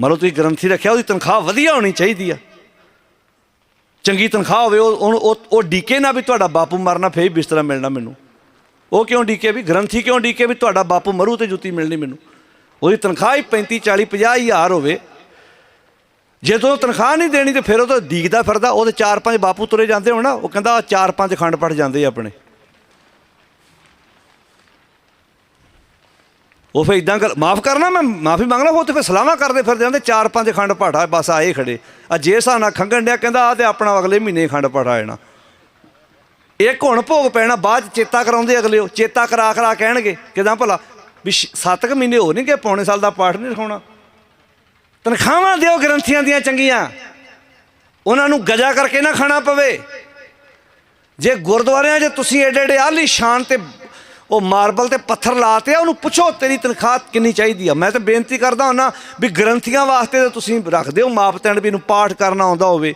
ਮੰਨ ਲਓ ਤੁਸੀਂ ਗ੍ਰੰਥੀ ਰੱਖਿਆ, ਉਹਦੀ ਤਨਖਾਹ ਵਧੀਆ ਹੋਣੀ ਚਾਹੀਦੀ ਆ। ਚੰਗੀ ਤਨਖਾਹ ਹੋਵੇ, ਉਹ ਉਹਨੂੰ- ਉਹ ਉਹ ਡੀਕੇ ਨਾ ਵੀ ਤੁਹਾਡਾ ਬਾਪੂ ਮਰਨਾ, ਫੇਰ ਹੀ ਬਿਸਤਰਾ ਮਿਲਣਾ ਮੈਨੂੰ। ਉਹ ਕਿਉਂ ਡੀਕੇ ਵੀ? ਗ੍ਰੰਥੀ ਕਿਉਂ ਡੀਕੇ ਵੀ? ਤੁਹਾਡਾ ਬਾਪੂ ਮਰੂ ਤੇ ਜੁੱਤੀ ਮਿਲਣੀ ਮੈਨੂੰ। ਉਹਦੀ ਤਨਖਾਹ ਹੀ 35 40 50 ਹਜ਼ਾਰ ਹੋਵੇ। ਜੇ ਤੂੰ ਤਨਖਾਹ ਨਹੀਂ ਦੇਣੀ ਤੇ ਫਿਰ ਉਹ ਤਾਂ ਡੀਕਦਾ ਫਿਰਦਾ ਉਹਦੇ ਚਾਰ ਪੰਜ ਬਾਪੂ ਤੁਰੇ ਜਾਂਦੇ ਹੋਣਾ ਉਹ ਕਹਿੰਦਾ ਚਾਰ ਪੰਜ ਖੰਡ ਪੜ ਜਾਂਦੇ ਆਪਣੇ। ਉਹ ਫੇ ਇਦਾਂ ਕਰ, ਮਾਫ ਕਰਨਾ ਮੈਂ, ਮਾਫੀ ਮੰਗਣਾ ਉਹ ਤੇ ਫੇ ਸਲਾਹਾਂ ਕਰਦੇ ਫਿਰਦੇ ਜਾਂਦੇ ਚਾਰ ਪੰਜ ਖੰਡ ਪਾਠਾ ਬਸ ਆਏ ਖੜੇ। ਆ ਜੇ ਹਿਸਾਬ ਨਾਲ ਖੰਗਣ ਡਿਆ, ਕਹਿੰਦਾ ਆ ਤੇ ਆਪਣਾ ਅਗਲੇ ਮਹੀਨੇ ਖੰਡ ਪਾਠਾ ਆਣਾ। ਇੱਕ ਹੁਣ ਭੋਗ ਪੈਣਾ, ਬਾਅਦ 'ਚ ਚੇਤਾ ਕਰਾਉਂਦੇ ਅਗਲੇ ਉਹ, ਚੇਤਾ ਕਰਾ ਕਰਾ ਕਹਿਣਗੇ। ਕਿਦਾਂ ਭਲਾ? ਵੀ 7 ਮਹੀਨੇ ਹੋ ਨਹੀਂ ਗਏ, ਪੌਣੇ ਸਾਲ ਦਾ ਪਾਠ ਨਹੀਂ ਰਖਾਉਣਾ ਤਨਖਾਹਾਂ ਦਿਓ ਗ੍ਰੰਥੀਆਂ ਦੀਆਂ ਚੰਗੀਆਂ। ਉਹਨਾਂ ਨੂੰ ਗਜਾ ਕਰਕੇ ਨਾ ਖਾਣਾ ਪਵੇ। ਜੇ ਗੁਰਦੁਆਰਿਆਂ 'ਚ ਤੁਸੀਂ ਏਡੇ ਏਡੇ ਆਲੀ ਸ਼ਾਨ ਤੇ ਉਹ ਮਾਰਬਲ ਤੇ ਪੱਥਰ ਲਾਤੇ ਆ, ਉਹਨੂੰ ਪੁੱਛੋ ਤੇਰੀ ਤਨਖਾਹ ਕਿੰਨੀ ਚਾਹੀਦੀ ਆ। ਮੈਂ ਤਾਂ ਬੇਨਤੀ ਕਰਦਾ ਹਾਂ ਵੀ ਗ੍ਰੰਥੀਆਂ ਵਾਸਤੇ ਤਾਂ ਤੁਸੀਂ ਰੱਖਦੇ ਹੋ ਮਾਪਦੰਡ ਵੀ ਨੂੰ ਪਾਠ ਕਰਨਾ ਆਉਂਦਾ ਹੋਵੇ।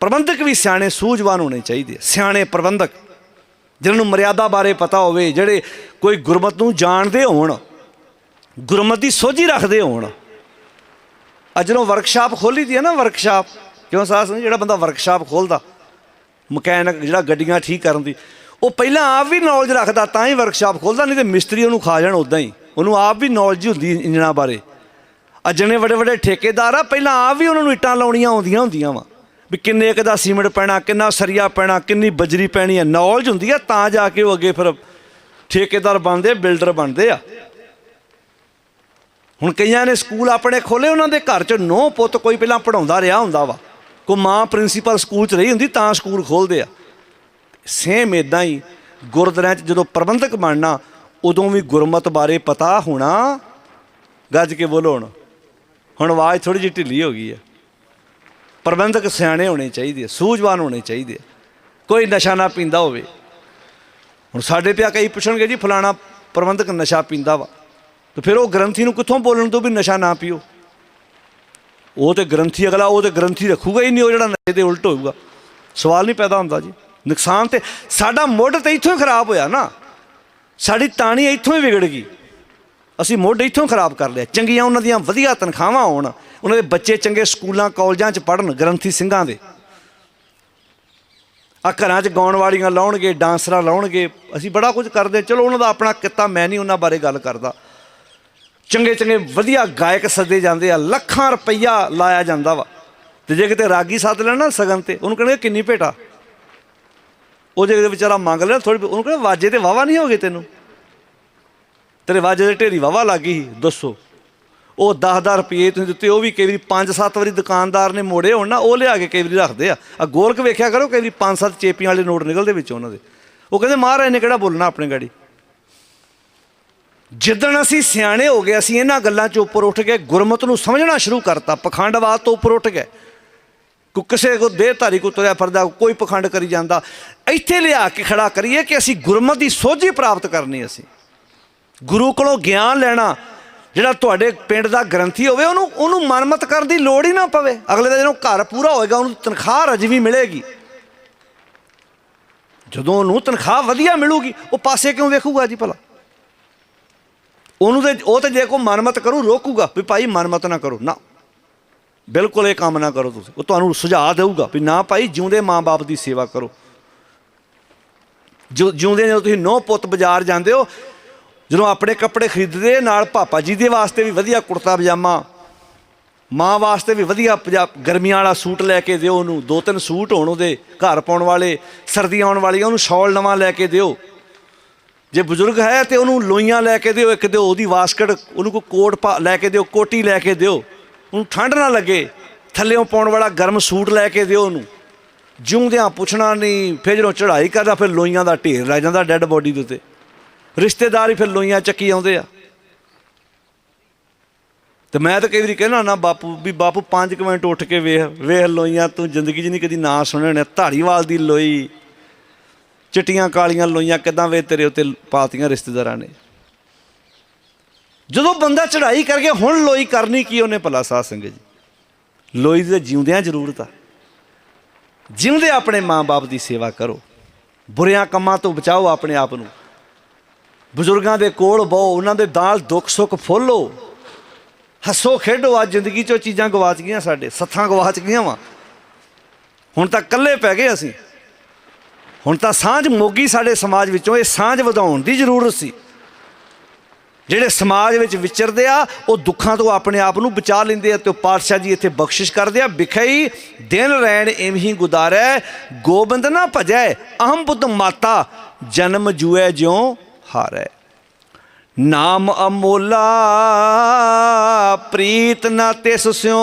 ਪ੍ਰਬੰਧਕ ਵੀ ਸਿਆਣੇ ਸੂਝਵਾਨ ਹੋਣੇ ਚਾਹੀਦੇ ਸਿਆਣੇ ਪ੍ਰਬੰਧਕ, ਜਿਨ੍ਹਾਂ ਨੂੰ ਮਰਿਆਦਾ ਬਾਰੇ ਪਤਾ ਹੋਵੇ, ਜਿਹੜੇ ਕੋਈ ਗੁਰਮਤ ਨੂੰ ਜਾਣਦੇ ਹੋਣ, ਗੁਰਮਤ ਦੀ ਸੋਝੀ ਰੱਖਦੇ ਹੋਣ। ਅੱਜ ਜਦੋਂ ਵਰਕਸ਼ਾਪ ਖੋਲੀ ਦੀ ਹੈ ਨਾ ਵਰਕਸ਼ਾਪ, ਕਿਉਂ ਸਾਸ ਜਿਹੜਾ ਬੰਦਾ ਵਰਕਸ਼ਾਪ ਖੋਲਦਾ ਮਕੈਨਿਕ ਜਿਹੜਾ ਗੱਡੀਆਂ ਠੀਕ ਕਰਨ ਦੀ ਉਹ ਪਹਿਲਾਂ ਆਪ ਵੀ ਨੌਲੇਜ ਰੱਖਦਾ ਤਾਂ ਹੀ ਵਰਕਸ਼ਾਪ ਖੋਲਦਾ, ਨਹੀਂ ਤੇ ਮਿਸਤਰੀ ਉਹਨੂੰ ਖਾ ਜਾਣ ਉਦਾਂ ਹੀ। ਉਹਨੂੰ ਆਪ ਵੀ ਨੌਲੇਜ ਹੁੰਦੀ ਇੰਜਣਾ ਬਾਰੇ। ਅੱਜ ਜਿਹੜੇ ਵੱਡੇ ਵੱਡੇ ਠੇਕੇਦਾਰ ਆ, ਪਹਿਲਾਂ ਆਪ ਵੀ ਉਹਨਾਂ ਨੂੰ ਇੱਟਾਂ ਲਾਉਣੀਆਂ ਆਉਂਦੀਆਂ ਹੁੰਦੀਆਂ ਵਾ। ਵੀ ਕਿੰਨੇ ਕੁ ਦਾ ਸੀਮੈਂਟ ਪੈਣਾ, ਕਿੰਨਾ ਸਰੀਆ ਪੈਣਾ, ਕਿੰਨੀ ਬਜਰੀ ਪੈਣੀ ਹੈ ਨੌਲੇਜ ਹੁੰਦੀ ਆ, ਤਾਂ ਜਾ ਕੇ ਉਹ ਅੱਗੇ ਫਿਰ ਠੇਕੇਦਾਰ ਬਣਦੇ ਬਿਲਡਰ ਬਣਦੇ ਆ। ਹੁਣ ਕਈਆਂ ਨੇ ਸਕੂਲ ਆਪਣੇ ਖੋਲੇ, ਉਹਨਾਂ ਦੇ ਘਰ 'ਚ ਨੌ ਪੁੱਤ ਕੋਈ ਪਹਿਲਾਂ ਪੜਾਉਂਦਾ ਰਿਹਾ ਹੁੰਦਾ ਵਾ। ਕੋ ਮਾਂ ਪ੍ਰਿੰਸੀਪਲ ਸਕੂਲ 'ਚ ਰਹੀ ਹੁੰਦੀ, ਤਾਂ ਸਕੂਲ ਖੋਲਦੇ ਆ। ਸੇਮ ਇਦਾਂ ਹੀ ਗੁਰਦੁਆਰਿਆਂ 'ਚ ਜਦੋਂ ਪ੍ਰਬੰਧਕ ਬਣਨਾ, ਉਦੋਂ ਵੀ ਗੁਰਮਤ ਬਾਰੇ ਪਤਾ ਹੋਣਾ। ਗੱਜ ਕੇ ਬੋਲੋ ਹੁਣ। ਹੁਣ ਆਵਾਜ਼ ਥੋੜੀ ਜਿਹੀ ਢਿੱਲੀ ਹੋ ਗਈ ਹੈ ਪ੍ਰਬੰਧਕ ਸਿਆਣੇ ਹੋਣੇ ਚਾਹੀਦੇ ਸੂਝਵਾਨ ਹੋਣੇ ਚਾਹੀਦੇ ਕੋਈ ਨਸ਼ਾ ਨਾ ਪੀਂਦਾ ਹੋਵੇ। ਹੁਣ ਸਾਡੇ ਪਿਆ ਕਈ ਪੁੱਛਣਗੇ ਜੀ, ਫਲਾਣਾ ਪ੍ਰਬੰਧਕ ਨਸ਼ਾ ਪੀਂਦਾ ਵਾ। ਤੇ ਫਿਰ ਉਹ ਗ੍ਰੰਥੀ ਨੂੰ ਕਿੱਥੋਂ ਬੋਲਣ ਤੋਂ ਵੀ ਨਸ਼ਾ ਨਾ ਪੀਓ? ਉਹ ਤੇ ਗ੍ਰੰਥੀ, ਅਗਲਾ ਉਹ ਤੇ ਗ੍ਰੰਥੀ ਰੱਖੂਗਾ ਹੀ ਨਹੀਂ, ਉਹ ਜਿਹੜਾ ਨਸ਼ੇ ਦੇ ਉਲਟ ਹੋਊਗਾ। ਸਵਾਲ ਨਹੀਂ ਪੈਦਾ ਹੁੰਦਾ ਜੀ। ਨੁਕਸਾਨ ਤੇ ਸਾਡਾ ਮੁੱਢ ਤੇ ਇੱਥੋਂ ਹੀ ਖਰਾਬ ਹੋਇਆ ਨਾ। ਸਾਡੀ ਤਾਣੀ ਇੱਥੋਂ ਹੀ ਵਿਗੜ ਗਈ। ਅਸੀਂ ਮੁੱਢ ਇੱਥੋਂ ਖਰਾਬ ਕਰ ਲਿਆ। ਚੰਗੀਆਂ ਉਹਨਾਂ ਦੀਆਂ ਵਧੀਆ ਤਨਖਾਹਾਂ ਹੋਣ। ਉਹਨਾਂ ਦੇ ਬੱਚੇ ਚੰਗੇ ਸਕੂਲਾਂ, ਕਾਲਜਾਂ 'ਚ ਪੜ੍ਹਨ, ਗ੍ਰੰਥੀ ਸਿੰਘਾਂ ਦੇ। ਆ ਘਰਾਂ 'ਚ ਗਾਉਣ ਵਾਲੀਆਂ ਲਾਉਣਗੇ, ਡਾਂਸਰਾਂ ਲਾਉਣਗੇ। ਅਸੀਂ ਬੜਾ ਕੁਝ ਕਰਦੇ। ਚਲੋ ਉਹਨਾਂ ਦਾ ਆਪਣਾ ਕਿੱਤਾ, ਮੈਂ ਨਹੀਂ ਉਹਨਾਂ ਬਾਰੇ ਗੱਲ ਕਰਦਾ। ਚੰਗੇ ਚੰਗੇ ਵਧੀਆ ਗਾਇਕ ਸੱਦੇ ਜਾਂਦੇ ਆ। ਲੱਖਾਂ ਰੁਪਈਆ ਲਾਇਆ ਜਾਂਦਾ ਵਾ। ਤੇ ਜੇ ਕਿਤੇ ਰਾਗੀ ਸੱਦ ਲੈਣ ਨਾ ਸਗਨ ਤੇ, ਉਹਨੂੰ ਕਹਿੰਦੇ ਕਿੰਨੀ ਭੇਟਾ? ਉਹ ਜੇ ਵਿਚਾਰਾ ਮੰਗ ਲਿਆ ਥੋੜੀ ਉਹਨੂੰ ਕਹਿੰਦੇ, ਵਾਜੇ ਤੇ ਵਾਵਾ ਨਹੀਂ ਹੋ ਗਏ ਤੈਨੂੰ? ਤੇਰੇ ਵਾਜੇ ਦੇ ਢੇਰੀ ਵਾਵਾ ਲੱਗੀ ਸੀ, ਦੱਸੋ। ਉਹ 10-10 ਰੁਪਏ ਤੁਸੀਂ ਦਿੱਤੇ, ਉਹ ਵੀ ਕਈ ਵਾਰੀ 5-7 ਵਾਰੀ ਦੁਕਾਨਦਾਰ ਨੇ ਮੋੜੇ ਹੋਣ ਨਾ, ਉਹ ਲਿਆ ਕੇ ਕਈ ਵਾਰੀ ਰੱਖਦੇ ਆ। ਆ ਗੋਲਕ ਵੇਖਿਆ ਕਰੋ, ਕਈ ਵਾਰੀ 5-7 ਚੇਪੀਆਂ ਵਾਲੇ ਨੋਟ ਨਿਕਲਦੇ ਵਿੱਚ ਉਹਨਾਂ ਦੇ। ਉਹ ਕਹਿੰਦੇ, ਮਹਾਰਾਜ ਨੇ ਕਿਹੜਾ ਬੋਲਣਾ ਆਪਣੇ ਗਾੜੀ? ਜਿੱਦਣ ਅਸੀਂ ਸਿਆਣੇ ਹੋ ਗਏ, ਅਸੀਂ ਇਹਨਾਂ ਗੱਲਾਂ 'ਚ ਉੱਪਰ ਉੱਠ ਗਏ ਗੁਰਮਤ ਨੂੰ ਸਮਝਣਾ ਸ਼ੁਰੂ ਕਰਤਾ, ਪਖੰਡਵਾਦ ਤੋਂ ਉੱਪਰ ਉੱਠ ਗਏ। ਕੋ ਕਿਸੇ ਕੋ ਦੇਹਧਾਰੀ ਕੋ ਤੁਰਿਆ ਫਿਰਦਾ, ਕੋਈ ਪਖੰਡ ਕਰੀ ਜਾਂਦਾ। ਇੱਥੇ ਲਿਆ ਕੇ ਖੜਾ ਕਰੀਏ ਕਿ ਅਸੀਂ ਗੁਰਮਤ ਦੀ ਸੋਝੀ ਪ੍ਰਾਪਤ ਕਰਨੀ ਅਸੀਂ। ਗੁਰੂ ਕੋਲੋਂ ਗਿਆਨ ਲੈਣਾ, ਜਿਹੜਾ ਤੁਹਾਡੇ ਪਿੰਡ ਦਾ ਗ੍ਰੰਥੀ ਹੋਵੇ, ਉਹਨੂੰ ਉਹਨੂੰ ਮਨਮਤ ਕਰਨ ਦੀ ਲੋੜ ਹੀ ਨਾ ਪਵੇ। ਅਗਲੇ ਦਿਨ ਉਹ ਘਰ ਪੂਰਾ ਹੋਏਗਾ, ਉਹਨੂੰ ਤਨਖਾਹ ਰਜਵੀ ਮਿਲੇਗੀ। ਜਦੋਂ ਉਹਨੂੰ ਤਨਖਾਹ ਵਧੀਆ ਮਿਲੂਗੀ, ਉਹ ਪਾਸੇ ਕਿਉਂ ਵੇਖੂਗਾ ਜੀ ਭਲਾ? ਉਹਨੂੰ ਤੇ, ਉਹ ਤੇ ਜੇ ਕੋ ਮਨਮਤ ਕਰੂ, ਰੋਕੂਗਾ ਵੀ ਭਾਈ ਮਨਮਤ ਨਾ ਕਰੋ। ਨਾ ਬਿਲਕੁਲ ਇਹ ਕੰਮ ਨਾ ਕਰੋ ਤੁਸੀਂ। ਉਹ ਤੁਹਾਨੂੰ ਸੁਝਾਅ ਦੇਊਗਾ ਵੀ ਨਾ ਭਾਈ, ਜਿਉਂਦੇ ਮਾਂ-ਬਾਪ ਦੀ ਸੇਵਾ ਕਰੋ। ਜਿਉ- ਜਿਉਂਦੇ ਜਦੋਂ ਤੁਸੀਂ ਨੌ ਪੁੱਤ ਬਾਜ਼ਾਰ ਜਾਂਦੇ ਹੋ, ਜਦੋਂ ਆਪਣੇ ਕੱਪੜੇ ਖਰੀਦਦੇ, ਨਾਲ ਪਾਪਾ ਜੀ ਦੇ ਵਾਸਤੇ ਵੀ ਵਧੀਆ ਕੁੜਤਾ, ਪਜਾਮਾ, ਮਾਂ ਵਾਸਤੇ ਵੀ ਵਧੀਆ ਪਜਾ, ਗਰਮੀਆਂ ਵਾਲਾ ਸੂਟ ਲੈ ਕੇ ਦਿਓ ਉਹਨੂੰ। ਦੋ ਤਿੰਨ ਸੂਟ ਹੋਣ ਉਹਦੇ ਘਰ ਪਾਉਣ ਵਾਲੇ, ਸਰਦੀਆਂ ਆਉਣ ਵਾਲੀਆਂ, ਉਹਨੂੰ ਸ਼ਾਲ ਨਵਾਂ ਲੈ ਕੇ ਦਿਓ। ਜੇ ਬਜ਼ੁਰਗ ਹੈ ਤੇ ਉਹਨੂੰ ਲੋਈਆਂ ਲੈ ਕੇ ਦਿਓ, ਇੱਕ ਦਿਓ ਉਹਦੀ ਵਾਸਕਟ, ਉਹਨੂੰ ਕੋਈ ਕੋਟ ਪਾ- ਲੈ ਕੇ ਦਿਓ, ਕੋਟੀ ਲੈ ਕੇ ਦਿਓ। ਉਹਨੂੰ ਠੰਡ ਨਾ ਲੱਗੇ, ਥੱਲੇੋਂ ਪਾਉਣ ਵਾਲਾ ਗਰਮ ਸੂਟ ਲੈ ਕੇ ਦਿਓ ਉਹਨੂੰ। ਜਿਉਂਦਿਆਂ ਪੁੱਛਣਾ ਨਹੀਂ, ਫਿਰ ਜਦੋਂ ਚੜ੍ਹਾਈ ਕਰਦਾ, ਫਿਰ ਲੋਈਆਂ ਦਾ ਢੇਰ ਰਹਿ ਜਾਂਦਾ ਡੈੱਡ ਬੋਡੀ ਦੇ ਉੱਤੇ। ਰਿਸ਼ਤੇਦਾਰ ਹੀ ਫਿਰ ਲੋਈਆਂ ਚੱਕੀ ਆਉਂਦੇ ਆ। ਤੇ ਮੈਂ ਤਾਂ ਕਈ ਵਾਰੀ ਕਹਿਣਾ ਨਾ, ਬਾਪੂ, ਵੀ ਬਾਪੂ 5 ਮਿੰਟ ਉੱਠ ਕੇ ਵੇਖ ਵੇਖ ਲੋਈਆਂ, ਤੂੰ ਜ਼ਿੰਦਗੀ 'ਚ ਨਹੀਂ ਕਦੀ ਨਾਂ ਸੁਣਿਆ ਹੋਣਾ। ਧਾਰੀਵਾਲ ਦੀ ਲੋਈ, ਚਿੱਟੀਆਂ ਕਾਲੀਆਂ ਲੋਈਆਂ ਕਿਦਾਂ ਵੇ ਤੇਰੇ ਉੱਤੇ ਪਾਤੀਆਂ ਰਿਸ਼ਤੇਦਾਰਾਂ ਨੇ। ਜਦੋਂ ਬੰਦਾ ਚੜ੍ਹਾਈ ਕਰਕੇ ਹੁਣ ਲੋਈ ਕਰਨੀ ਕੀ ਉਹਨੇ ਭਲਾ ਸਾਧ ਸੰਗਤ ਜੀ? ਲੋਈ ਦੇ ਜਿਉਂਦਿਆਂ ਜ਼ਰੂਰਤ ਆ। ਜਿਉਂਦੇ ਆਪਣੇ ਮਾਂ-ਬਾਪ ਦੀ ਸੇਵਾ ਕਰੋ। ਬੁਰਿਆਂ ਕੰਮਾਂ ਤੋਂ ਬਚਾਓ ਆਪਣੇ ਆਪ ਨੂੰ। ਬਜ਼ੁਰਗਾਂ ਦੇ ਕੋਲ ਬਹੁ, ਉਹਨਾਂ ਦੇ ਦਾਲ ਦੁੱਖ ਸੁੱਖ ਫੋਲੋ ਹੱਸੋ, ਖੇਡੋ ਆ ਜ਼ਿੰਦਗੀ ਚੋਂ ਚੀਜ਼ਾਂ ਗਵਾਚ ਗਈਆਂ ਸਾਡੇ, ਸੱਥਾਂ ਗਵਾਚ ਗਈਆਂ ਵਾ। ਹੁਣ ਤਾਂ ਇਕੱਲੇ ਪੈ ਗਏ ਅਸੀਂ। ਹੁਣ ਤਾਂ ਸਾਂਝ ਮੋਗੀ ਸਾਡੇ ਸਮਾਜ ਵਿੱਚੋਂ, ਇਹ ਸਾਂਝ ਵਧਾਉਣ ਦੀ ਜ਼ਰੂਰਤ ਸੀ। ਜਿਹੜੇ ਸਮਾਜ ਵਿੱਚ ਵਿਚਰਦੇ ਆ, ਉਹ ਦੁੱਖਾਂ ਤੋਂ ਆਪਣੇ ਆਪ ਨੂੰ ਬਚਾ ਲੈਂਦੇ ਆ ਤੇ ਉਹ ਪਾਤਸ਼ਾਹ ਜੀ ਇੱਥੇ ਬਖਸ਼ਿਸ਼ ਕਰਦੇ ਆ। ਵਿਖਈ, ਦਿਨ ਰਹਿਣ ਇਮਹੀ ਗੁਦਾਰੈ ਗੋਬਿੰਦ ਨਾ ਭਜੈ ਅਹਮ ਬੁੱਧ ਮਾਤਾ, ਜਨਮ ਜੂਐ ਜਿਉ ਹਾਰੈ। ਨਾਮ ਅਮੋਲਾ, ਪ੍ਰੀਤ ਨਾ ਤਿਸ ਸਿਉ।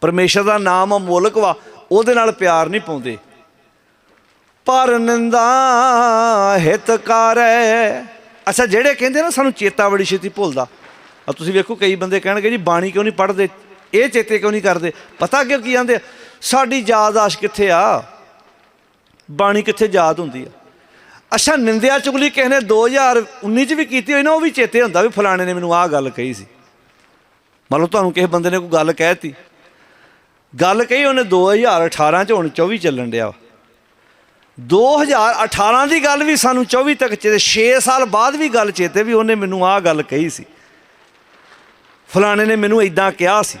ਪਰਮੇਸ਼ਰ ਦਾ ਨਾਮ ਅਮੋਲਕ ਵਾ, ਉਹਦੇ ਨਾਲ ਪਿਆਰ ਨਹੀਂ ਪਾਉਂਦੇ। ਪਰ ਨਿੰਦਾ ਹਿਤਕਾਰੈ ਅੱਛਾ, ਜਿਹੜੇ ਕਹਿੰਦੇ ਨਾ ਸਾਨੂੰ ਚੇਤਾ ਬੜੀ ਛੇਤੀ ਭੁੱਲਦਾ। ਆ ਤੁਸੀਂ ਵੇਖੋ, ਕਈ ਬੰਦੇ ਕਹਿਣਗੇ ਜੀ, ਬਾਣੀ ਕਿਉਂ ਨਹੀਂ ਪੜ੍ਹਦੇ? ਇਹ ਚੇਤੇ ਕਿਉਂ ਨਹੀਂ ਕਰਦੇ? ਪਤਾ ਕਿਉਂ ਕੀ ਜਾਂਦੇ ਸਾਡੀ ਯਾਦਾਸ਼ ਕਿੱਥੇ ਆ? ਬਾਣੀ ਕਿੱਥੇ ਯਾਦ ਹੁੰਦੀ ਆ? ਅੱਛਾ, ਨਿੰਦਿਆ ਚੁਗਲੀ ਕਿਸੇ ਨੇ 2019 ਚ ਵੀ ਕੀਤੀ ਹੋਈ ਨਾ, ਉਹ ਵੀ ਚੇਤੇ ਹੁੰਦਾ ਵੀ ਫਲਾਣੇ ਨੇ ਮੈਨੂੰ ਆਹ ਗੱਲ ਕਹੀ ਸੀ। ਮੰਨ ਲਓ ਤੁਹਾਨੂੰ ਕਿਸੇ ਬੰਦੇ ਨੇ ਕੋਈ ਗੱਲ ਕਹਿਤੀ ਗੱਲ ਕਹੀ, ਉਹਨੇ 2018 ਚ ਹੁਣ 24 ਚੱਲਣ ਡਿਆ ਵਾ। 2018 ਦੀ ਗੱਲ ਵੀ ਸਾਨੂੰ 24 ਤੱਕ ਚੇਤੇ 6 ਸਾਲ ਬਾਅਦ ਵੀ ਗੱਲ ਚੇਤੇ ਵੀ ਉਹਨੇ ਮੈਨੂੰ ਆਹ ਗੱਲ ਕਹੀ ਸੀ। ਫਲਾਣੇ ਨੇ ਮੈਨੂੰ ਇਦਾਂ ਕਿਹਾ ਸੀ।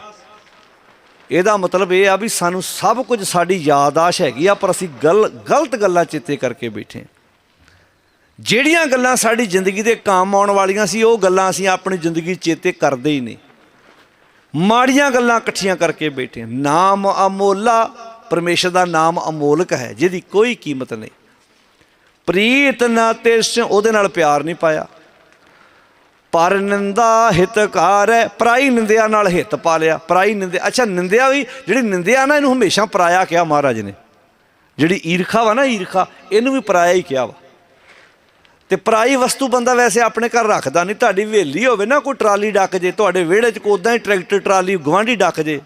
ਇਹਦਾ ਮਤਲਬ ਇਹ ਆ ਵੀ ਸਾਨੂੰ ਸਭ ਕੁਝ ਸਾਡੀ ਯਾਦਾਸ਼ ਹੈਗੀ ਆ, ਪਰ ਅਸੀਂ ਗਲ ਗਲਤ ਗੱਲਾਂ ਚੇਤੇ ਕਰਕੇ ਬੈਠੇ ਜਿਹੜੀਆਂ ਗੱਲਾਂ ਸਾਡੀ ਜ਼ਿੰਦਗੀ ਦੇ ਕੰਮ ਆਉਣ ਵਾਲੀਆਂ ਸੀ, ਉਹ ਗੱਲਾਂ ਅਸੀਂ ਆਪਣੀ ਜ਼ਿੰਦਗੀ ਚੇਤੇ ਕਰਦੇ ਹੀ ਨਹੀਂ। ਮਾੜੀਆਂ ਗੱਲਾਂ ਇਕੱਠੀਆਂ ਕਰਕੇ ਬੈਠੇ ਨਾਮ ਅਮੋਲਾ ਪਰਮੇਸ਼ਰ ਦਾ ਨਾਮ ਅਮੋਲਕ ਹੈ, ਜਿਹਦੀ ਕੋਈ ਕੀਮਤ ਨਹੀਂ। ਪ੍ਰੀਤ ਨਾ ਤੇ ਉਹਦੇ ਨਾਲ ਪਿਆਰ ਨਹੀਂ ਪਾਇਆ। ਪਰ ਨਿੰਦਾ ਹਿਤਕਾਰ ਹੈ ਪਰਾਈ ਨਿੰਦਿਆ ਨਾਲ ਹਿੱਤ ਪਾ ਲਿਆ। ਪਰਾਈ ਨਿੰਦਿਆ, ਅੱਛਾ, ਨਿੰਦਿਆ ਵੀ, ਜਿਹੜੀ ਨਿੰਦਿਆ ਨਾ, ਇਹਨੂੰ ਹਮੇਸ਼ਾ ਪਰਾਇਆ ਕਿਹਾ ਮਹਾਰਾਜ ਨੇ। ਜਿਹੜੀ ਈਰਖਾ ਵਾ ਨਾ, ਈਰਖਾ, ਇਹਨੂੰ ਵੀ ਪਰਾਇਆ ਹੀ ਕਿਹਾ ਵਾ। ਤੇ ਪਰਾਈ ਵਸਤੂ ਬੰਦਾ ਵੈਸੇ ਆਪਣੇ ਘਰ ਰੱਖਦਾ ਨਹੀਂ, ਤੁਹਾਡੀ ਹਵੇਲੀ ਹੋਵੇ ਨਾ, ਕੋਈ ਟਰਾਲੀ ਡੱਕ ਜੇ, ਤੁਹਾਡੇ ਵਿਹੜੇ 'ਚ ਕੋਈ ਉਦਾਂ ਹੀ ਟਰੈਕਟਰ, ਟਰਾਲੀ ਗਵਾਂਢੀ ਡੱਕ ਜੇ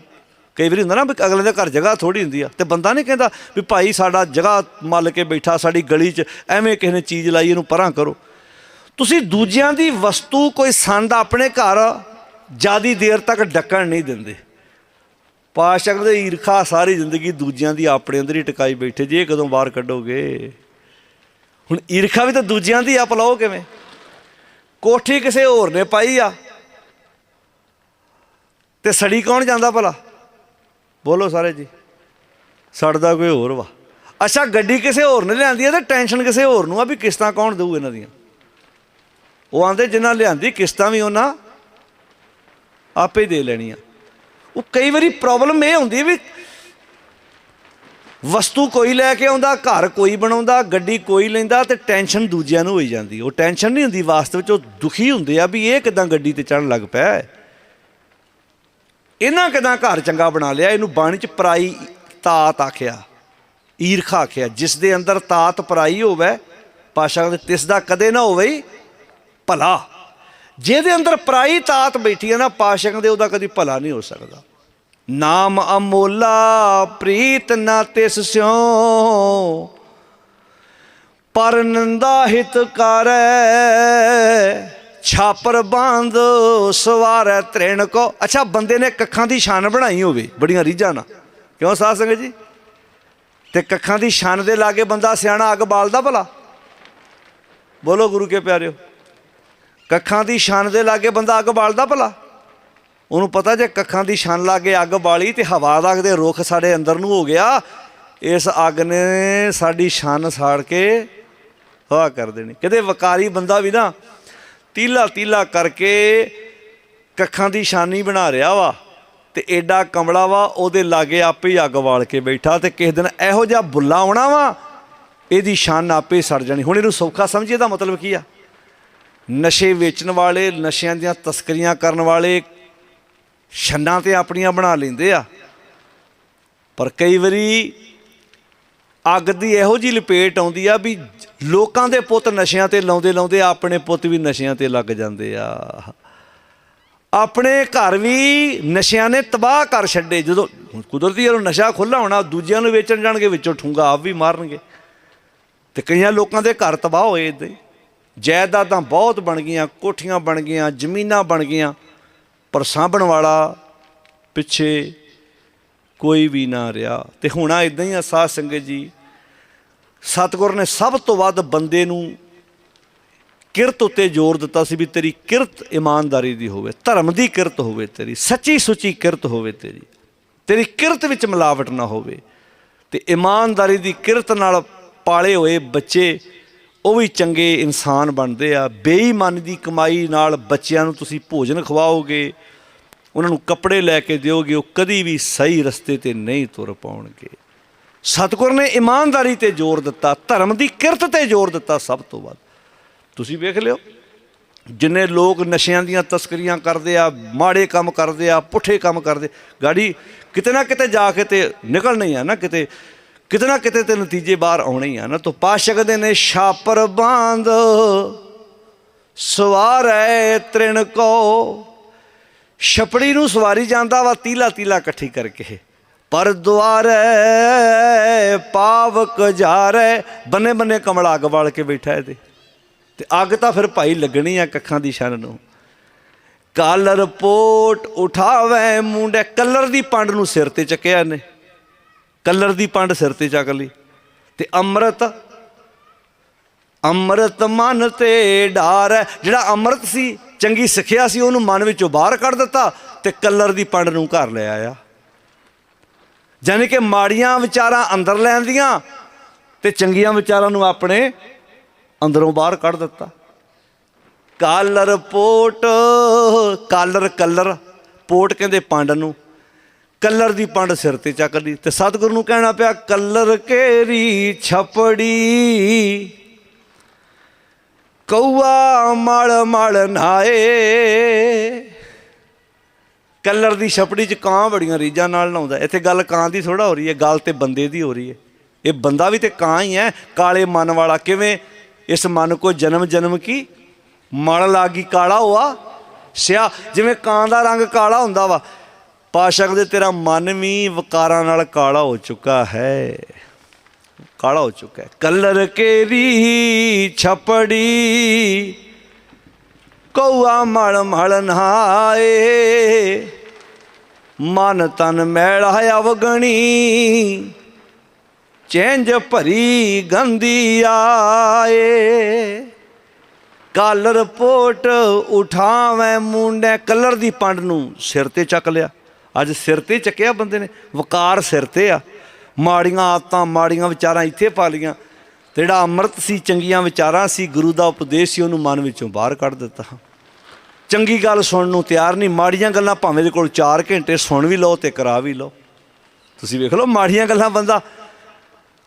ਕਈ ਵਾਰੀ ਹੁੰਦਾ ਨਾ ਵੀ ਅਗਲੇ ਦੇ ਘਰ ਜਗ੍ਹਾ ਥੋੜੀ ਹੁੰਦੀ ਆ, ਤੇ ਬੰਦਾ ਨਹੀਂ ਕਹਿੰਦਾ ਵੀ ਭਾਈ ਸਾਡਾ ਜਗ੍ਹਾ ਮੱਲ ਕੇ ਬੈਠਾ ਸਾਡੀ ਗਲੀ 'ਚ, ਐਵੇਂ ਕਿਸੇ ਨੇ ਚੀਜ਼ ਲਾਈ ਇਹਨੂੰ ਪਰਾਂ ਕਰੋ। ਤੁਸੀਂ ਦੂਜਿਆਂ ਦੀ ਵਸਤੂ ਕੋਈ ਸੰਦ ਆਪਣੇ ਘਰ ਜਿਆਦੀ ਦੇਰ ਤੱਕ ਡੱਕਣ ਨਹੀਂ ਦਿੰਦੇ। ਪਾਸ਼ਕ ਦੇ ਈਰਖਾ ਸਾਰੀ ਜ਼ਿੰਦਗੀ ਦੂਜਿਆਂ ਦੀ ਆਪਣੇ ਅੰਦਰ ਹੀ ਟਿਕਾਈ ਬੈਠੇ, ਜੇ ਕਦੋਂ ਬਾਹਰ ਕੱਢੋਗੇ। ਹੁਣ ਈਰਖਾ ਵੀ ਤਾਂ ਦੂਜਿਆਂ ਦੀ ਆਪ ਪਲਾਓ ਕਿਵੇਂ? ਕੋਠੀ ਕਿਸੇ ਹੋਰ ਨੇ ਪਾਈ ਆ, ਤੇ ਸੜੀ ਕੌਣ ਜਾਂਦਾ ਭਲਾ? ਬੋਲੋ ਸਾਰੇ ਜੀ। ਸੜਦਾ ਕੋਈ ਹੋਰ ਵਾ। ਅੱਛਾ, ਗੱਡੀ ਕਿਸੇ ਹੋਰ ਨੇ ਲਿਆਂਦੀ ਹੈ ਤੇ ਟੈਨਸ਼ਨ ਕਿਸੇ ਹੋਰ ਨੂੰ ਆ ਵੀ ਕਿਸ਼ਤਾਂ ਕੌਣ ਦੇਊ ਇਹਨਾਂ ਦੀਆਂ? ਉਹ ਆਂਦੇ ਜਿਨ੍ਹਾਂ ਲਿਆਂਦੀ ਕਿਸ਼ਤਾਂ ਵੀ ਉਹਨਾਂ ਆਪੇ ਹੀ ਦੇ ਲੈਣੀਆਂ। ਉਹ ਕਈ ਵਾਰੀ ਪ੍ਰੋਬਲਮ ਇਹ ਹੁੰਦੀ ਵੀ ਵਸਤੂ ਕੋਈ ਲੈ ਕੇ ਆਉਂਦਾ, ਘਰ ਕੋਈ ਬਣਾਉਂਦਾ, ਗੱਡੀ ਕੋਈ ਲੈਂਦਾ ਤੇ ਟੈਨਸ਼ਨ ਦੂਜਿਆਂ ਨੂੰ ਹੋਈ ਜਾਂਦੀ। ਉਹ ਟੈਨਸ਼ਨ ਨਹੀਂ ਹੁੰਦੀ ਵਾਸਤਵ ਵਿੱਚ ਉਹ ਦੁਖੀ ਹੁੰਦੇ ਆ ਵੀ ਇਹ ਕਿਦਾਂ ਗੱਡੀ ਤੇ ਚੜਨ ਲੱਗ ਪਿਆ ਇਹਨਾਂ ਕਿਦਾਂ ਘਰ ਚੰਗਾ ਬਣਾ ਲਿਆ? ਇਹਨੂੰ ਬਾਣੀ ਚ ਪਰਾਈ ਤਾਤ ਆਖਿਆ। ਈਰਖਾ ਆਖਿਆ। ਜਿਸ ਦੇ ਅੰਦਰ ਤਾਤ ਪਰਾਈ ਹੋਵੇ ਪਾਸ਼ਾ ਦੇ ਤਿਸ ਦਾ ਕਦੇ ਨਾ ਹੋਵੇ ਭਲਾ। ਜਿਹਦੇ ਅੰਦਰ ਪਰਾਈ ਤਾਤ ਬੈਠੀ ਹੈ ਨਾ ਪਾਸ਼ਕ ਦੇ ਉਹਦਾ ਕਦੀ ਭਲਾ ਨਹੀਂ ਹੋ ਸਕਦਾ। ਨਾਮ ਅਮੋਲਾ, ਪ੍ਰੀਤ ਨਾ ਤਿਸ ਸਿਉ। ਪਰ ਨੰਦਾ ਹਿਤ ਕਰੈ ਛਾਪਰ ਬੰਦ ਸਵਾਰੈ ਤ੍ਰਿਣ ਕੋ। ਅੱਛਾ, ਬੰਦੇ ਨੇ ਕੱਖਾਂ ਦੀ ਛਾਨ ਬਣਾਈ ਹੋਵੇ, ਬੜੀਆਂ ਰੀਝਾਂ ਨਾਲ। ਕਿਉਂ ਸਾਧ ਸੰਗਤ ਜੀ? ਤੇ ਕੱਖਾਂ ਦੀ ਛਾਨ ਦੇ ਲਾਗੇ ਬੰਦਾ ਸਿਆਣਾ ਅੱਗ ਬਾਲਦਾ ਭਲਾ। ਬੋਲੋ ਗੁਰੂ ਕੇ ਪਿਆਰਿਓ। ਕੱਖਾਂ ਦੀ ਛਾਨ ਦੇ ਲਾਗੇ ਬੰਦਾ ਅੱਗ ਬਾਲਦਾ ਭਲਾ। ਉਹਨੂੰ ਪਤਾ ਜੇ ਕੱਖਾਂ ਦੀ ਛਾਨ ਲਾਗੇ ਅੱਗ ਬਾਲੀ ਤੇ ਹਵਾ ਦਾ ਕਿਤੇ ਰੁੱਖ ਸਾਡੇ ਅੰਦਰ ਨੂੰ ਹੋ ਗਿਆ, ਇਸ ਅੱਗ ਨੇ ਸਾਡੀ ਛਾਨ ਸਾੜ ਕੇ ਹਵਾ ਕਰ ਦੇਣੀ। ਕਿਤੇ ਵਕਾਰੀ ਬੰਦਾ ਵੀ ਨਾ ਤੀਲਾ ਤੀਲਾ ਕਰਕੇ ਕੱਖਾਂ ਦੀ ਛਾਨੀ ਬਣਾ ਰਿਹਾ ਵਾ ਤੇ ਐਡਾ ਕਮਲਾ ਵਾ, ਉਹਦੇ ਲਾਗੇ ਆਪੇ ਹੀ ਅੱਗ ਬਾਲ ਕੇ ਬੈਠਾ ਤੇ ਕਿਸੇ ਦਿਨ ਇਹੋ ਜਿਹਾ ਬੁੱਲਾ ਆਉਣਾ ਵਾ, ਇਹਦੀ ਛਾਨ ਆਪੇ ਸੜ ਜਾਣੀ। ਹੁਣ ਇਹਨੂੰ ਸੌਖਾ ਸਮਝੀਏ ਦਾ ਮਤਲਬ ਕੀ ਆ? ਨਸ਼ੇ ਵੇਚਣ ਵਾਲੇ, ਨਸ਼ਿਆਂ ਦੀਆਂ ਤਸਕਰੀਆਂ ਕਰਨ ਵਾਲੇ ਛੰਨਾਂ ਤੇ ਆਪਣੀਆਂ ਬਣਾ ਲੈਂਦੇ ਆ। ਪਰ ਕਈ ਵਾਰੀ ਅੱਗ ਦੀ ਇਹੋ ਜੀ ਲਪੇਟ ਆਉਂਦੀ ਆ ਵੀ ਲੋਕਾਂ ਦੇ ਪੁੱਤ ਨਸ਼ਿਆਂ ਤੇ ਲਾਉਂਦੇ ਲਾਉਂਦੇ ਆਪਣੇ ਪੁੱਤ ਵੀ ਨਸ਼ਿਆਂ ਤੇ ਲੱਗ ਜਾਂਦੇ ਆ। ਆਪਣੇ ਘਰ ਵੀ ਨਸ਼ਿਆਂ ਨੇ ਤਬਾਹ ਕਰ ਛੱਡੇ। ਜਦੋਂ ਕੁਦਰਤੀ ਜਦੋਂ ਨਸ਼ਾ ਖੁੱਲਾ ਹੋਣਾ, ਦੂਜਿਆਂ ਨੂੰ ਵੇਚਣ ਜਾਣਗੇ, ਵਿੱਚੋਂ ਠੂੰਗਾ ਆਪ ਵੀ ਮਾਰਨਗੇ। ਤੇ ਕਈਆਂ ਲੋਕਾਂ ਦੇ ਘਰ ਤਬਾਹ ਹੋਏ ਇਦਾਂ ਹੀ। ਜਾਇਦਾਦਾਂ ਬਹੁਤ ਬਣ ਗਈਆਂ, ਕੋਠੀਆਂ ਬਣ ਗਈਆਂ, ਜ਼ਮੀਨਾਂ ਬਣ ਗਈਆਂ, ਪਰ ਸਾਂਭਣ ਵਾਲਾ ਪਿੱਛੇ ਕੋਈ ਵੀ ਨਾ ਰਿਹਾ। ਤੇ ਹੁਣਾ ਇਦਾਂ ਹੀ ਆ ਸਾਧ ਸੰਗਤ ਜੀ ਸਤਿਗੁਰ ਨੇ ਸਭ ਤੋਂ ਵੱਧ ਬੰਦੇ ਨੂੰ ਕਿਰਤ ਉੱਤੇ ਜ਼ੋਰ ਦਿੱਤਾ ਸੀ ਵੀ ਤੇਰੀ ਕਿਰਤ ਇਮਾਨਦਾਰੀ ਦੀ ਹੋਵੇ, ਧਰਮ ਦੀ ਕਿਰਤ ਹੋਵੇ ਤੇਰੀ, ਸੱਚੀ ਸੁੱਚੀ ਕਿਰਤ ਹੋਵੇ ਤੇਰੀ ਤੇਰੀ ਕਿਰਤ ਵਿੱਚ ਮਿਲਾਵਟ ਨਾ ਹੋਵੇ, ਤੇ ਇਮਾਨਦਾਰੀ ਦੀ ਕਿਰਤ ਨਾਲ ਪਾਲੇ ਹੋਏ ਬੱਚੇ, ਉਹ ਵੀ ਚੰਗੇ ਇਨਸਾਨ ਬਣਦੇ ਆ, ਬੇਈਮਾਨੀ ਦੀ ਕਮਾਈ ਨਾਲ ਬੱਚਿਆਂ ਨੂੰ ਤੁਸੀਂ ਭੋਜਨ ਖਵਾਓਗੇ, ਉਹਨਾਂ ਨੂੰ ਕੱਪੜੇ ਲੈ ਕੇ ਦਿਓਗੇ, ਉਹ ਕਦੀ ਵੀ ਸਹੀ ਰਸਤੇ ਤੇ ਨਹੀਂ ਤੁਰ ਪਾਉਣਗੇ। ਸਤਿਗੁਰ ਨੇ ਇਮਾਨਦਾਰੀ ਤੇ ਜ਼ੋਰ ਦਿੱਤਾ, ਧਰਮ ਦੀ ਕਿਰਤ ਤੇ ਜ਼ੋਰ ਦਿੱਤਾ ਸਭ ਤੋਂ ਵੱਧ। ਤੁਸੀਂ ਵੇਖ ਲਿਓ, ਜਿੰਨੇ ਲੋਕ ਨਸ਼ਿਆਂ ਦੀਆਂ ਤਸਕਰੀਆਂ ਕਰਦੇ ਆ, ਮਾੜੇ ਕੰਮ ਕਰਦੇ ਆ, ਪੁੱਠੇ ਕੰਮ ਕਰਦੇ, ਗਾੜੀ ਕਿਤੇ ਨਾ ਕਿਤੇ ਜਾ ਕੇ ਤੇ ਨਿਕਲਣਾ ਆ ਨਾ ਕਿਤੇ ਕਿਤੇ ਨਾ ਕਿਤੇ ਤੇ ਨਤੀਜੇ ਬਾਹਰ ਆਉਣੇ ਹੀ ਆ ਨਾ। ਤੋ ਪਾ ਦੇ ਨੇ ਛਾਪਰ ਬਾਂਧ, ਸਵਾਰੈ ਤ੍ਰਿਣ ਕੋ। ਛਪੜੀ ਨੂੰ ਸਵਾਰੀ ਜਾਂਦਾ ਵਾ ਤੀਲਾ ਤੀਲਾ ਇਕੱਠੀ ਕਰਕੇ। ਪਰ ਦੁਆਰੇ ਪਾਵਕ ਜਾਰੇ। ਬੰਨੇ ਬੰਨੇ ਕਮਲ ਅੱਗ ਵਾਲ ਕੇ ਬੈਠਾ ਇਹਦੇ। ਤੇ ਅੱਗ ਤਾਂ ਫਿਰ ਭਾਈ ਲੱਗਣੀ ਆ ਕੱਖਾਂ ਦੀ ਸ਼ਨ ਨੂੰ। ਕਾਲਰ ਪੋਟ ਉਠਾਵੇ ਮੁੰਡੇ, ਕਲਰ ਦੀ ਪੰਡ ਨੂੰ ਸਿਰ ਤੇ ਚੱਕਿਆ ਨੇ ਕਲਰ ਦੀ ਪੰਡ ਸਿਰ ਤੇ ਚੱਕ ਲਈ। ਤੇ ਅੰਮ੍ਰਿਤ ਅੰਮ੍ਰਿਤ ਮਨ ਤੇ ਡਾਰ ਹੈ। ਜਿਹੜਾ ਅੰਮ੍ਰਿਤ ਸੀ, ਚੰਗੀ ਸਿੱਖਿਆ ਸੀ, ਉਹਨੂੰ ਮਨ ਵਿੱਚੋਂ ਬਾਹਰ ਕੱਢ ਦਿੱਤਾ ਤੇ ਕਲਰ ਦੀ ਪੰਡ ਨੂੰ ਘਰ ਲੈ ਆਇਆ। ਯਾਨੀ ਕਿ ਮਾੜੀਆਂ ਵਿਚਾਰਾਂ ਅੰਦਰ ਲੈਂਦੀਆਂ ਤੇ ਚੰਗੀਆਂ ਵਿਚਾਰਾਂ ਨੂੰ ਆਪਣੇ ਅੰਦਰੋਂ ਬਾਹਰ ਕੱਢ ਦਿੱਤਾ। ਕਾਲਰ ਪੋਟ, ਕਾਲਰ ਕਲਰ, ਪੋਟ ਕਹਿੰਦੇ ਪੰਡ ਨੂੰ। ਕਲਰ ਦੀ ਪੰਡ ਸਿਰ ਤੇ ਚੱਕ ਲਈ ਤੇ ਸਤਿਗੁਰੂ ਨੂੰ ਕਹਿਣਾ ਪਿਆ, ਕਲਰ ਕੇਰੀ ਛਪੜੀ ਕੌਆ ਮਲ ਮਲ ਨਾਏ ਕਲਰ ਦੀ ਛਪੜੀ 'ਚ ਕਾਂ ਬੜੀਆਂ ਰੀਜਾਂ ਨਾਲ ਨਹਾਉਂਦਾ ਇੱਥੇ ਗੱਲ ਕਾਂ ਦੀ ਥੋੜਾ ਹੋ ਰਹੀ ਹੈ, ਗੱਲ ਤੇ ਬੰਦੇ ਦੀ ਹੋ ਰਹੀ ਹੈ। ਇਹ ਬੰਦਾ ਵੀ ਤੇ ਕਾਂ ਹੀ ਹੈ, ਕਾਲੇ ਮਨ ਵਾਲਾ ਕਿਵੇਂ? ਇਸ ਮਨ ਕੋ ਜਨਮ ਜਨਮ ਕੀ? ਮਲ ਲਾਗੀ ਕਾਲਾ ਹੋਆ, ਸਿਆ। ਜਿਵੇਂ ਕਾਂ ਦਾ ਰੰਗ ਕਾਲਾ ਹੁੰਦਾ ਵਾ, ਪਾਸ਼ਕ ਦੇ ਤੇਰਾ ਮਨ ਵੀ ਵਕਾਰਾਂ ਨਾਲ ਕਾਲਾ ਹੋ ਚੁੱਕਾ ਹੈ। ਕਾਲਾ ਹੋ ਚੁੱਕਾ ਹੈ। ਕਲਰ ਕੇਰੀ ਛਪੜੀ ਕੌਆ ਮਲ ਮਲ ਨਹਾਏ। ਮਨ ਤਨ ਮੈਲਾ ਅਵਗਣੀ। ਚੇਂਜ ਭਰੀ ਗੰਦੀ ਆਏ। ਕਾਲਰ ਪੋਟ ਉਠਾਵੇਂ ਮੁੰਡੇ। ਕਲਰ ਦੀ ਪੰਡ ਨੂੰ ਸਿਰ ਤੇ ਚੱਕ ਲਿਆ। ਅੱਜ ਸਿਰ ਤੇ ਚੱਕਿਆ ਬੰਦੇ ਨੇ। ਵਕਾਰ ਸਿਰ ਤੇ ਆ। ਮਾੜੀਆਂ ਆਦਤਾਂ, ਮਾੜੀਆਂ ਵਿਚਾਰਾਂ ਇੱਥੇ ਪਾ ਲੀਆਂ ਤੇ ਜਿਹੜਾ ਅੰਮ੍ਰਿਤ ਸੀ, ਚੰਗੀਆਂ ਵਿਚਾਰਾਂ ਸੀ, ਗੁਰੂ ਦਾ ਉਪਦੇਸ਼ ਸੀ, ਉਹਨੂੰ ਮਨ ਵਿੱਚੋਂ ਬਾਹਰ ਕੱਢ ਦਿੱਤਾ। ਚੰਗੀ ਗੱਲ ਸੁਣਨ ਨੂੰ ਤਿਆਰ ਨਹੀਂ, ਮਾੜੀਆਂ ਗੱਲਾਂ ਭਾਵੇਂ ਦੇ ਕੋਲ 4 ਘੰਟੇ ਸੁਣ ਵੀ ਲਓ ਤੇ ਕਰਾ ਵੀ ਲਓ। ਤੁਸੀਂ ਵੇਖ ਲਓ, ਮਾੜੀਆਂ ਗੱਲਾਂ ਬੰਦਾ,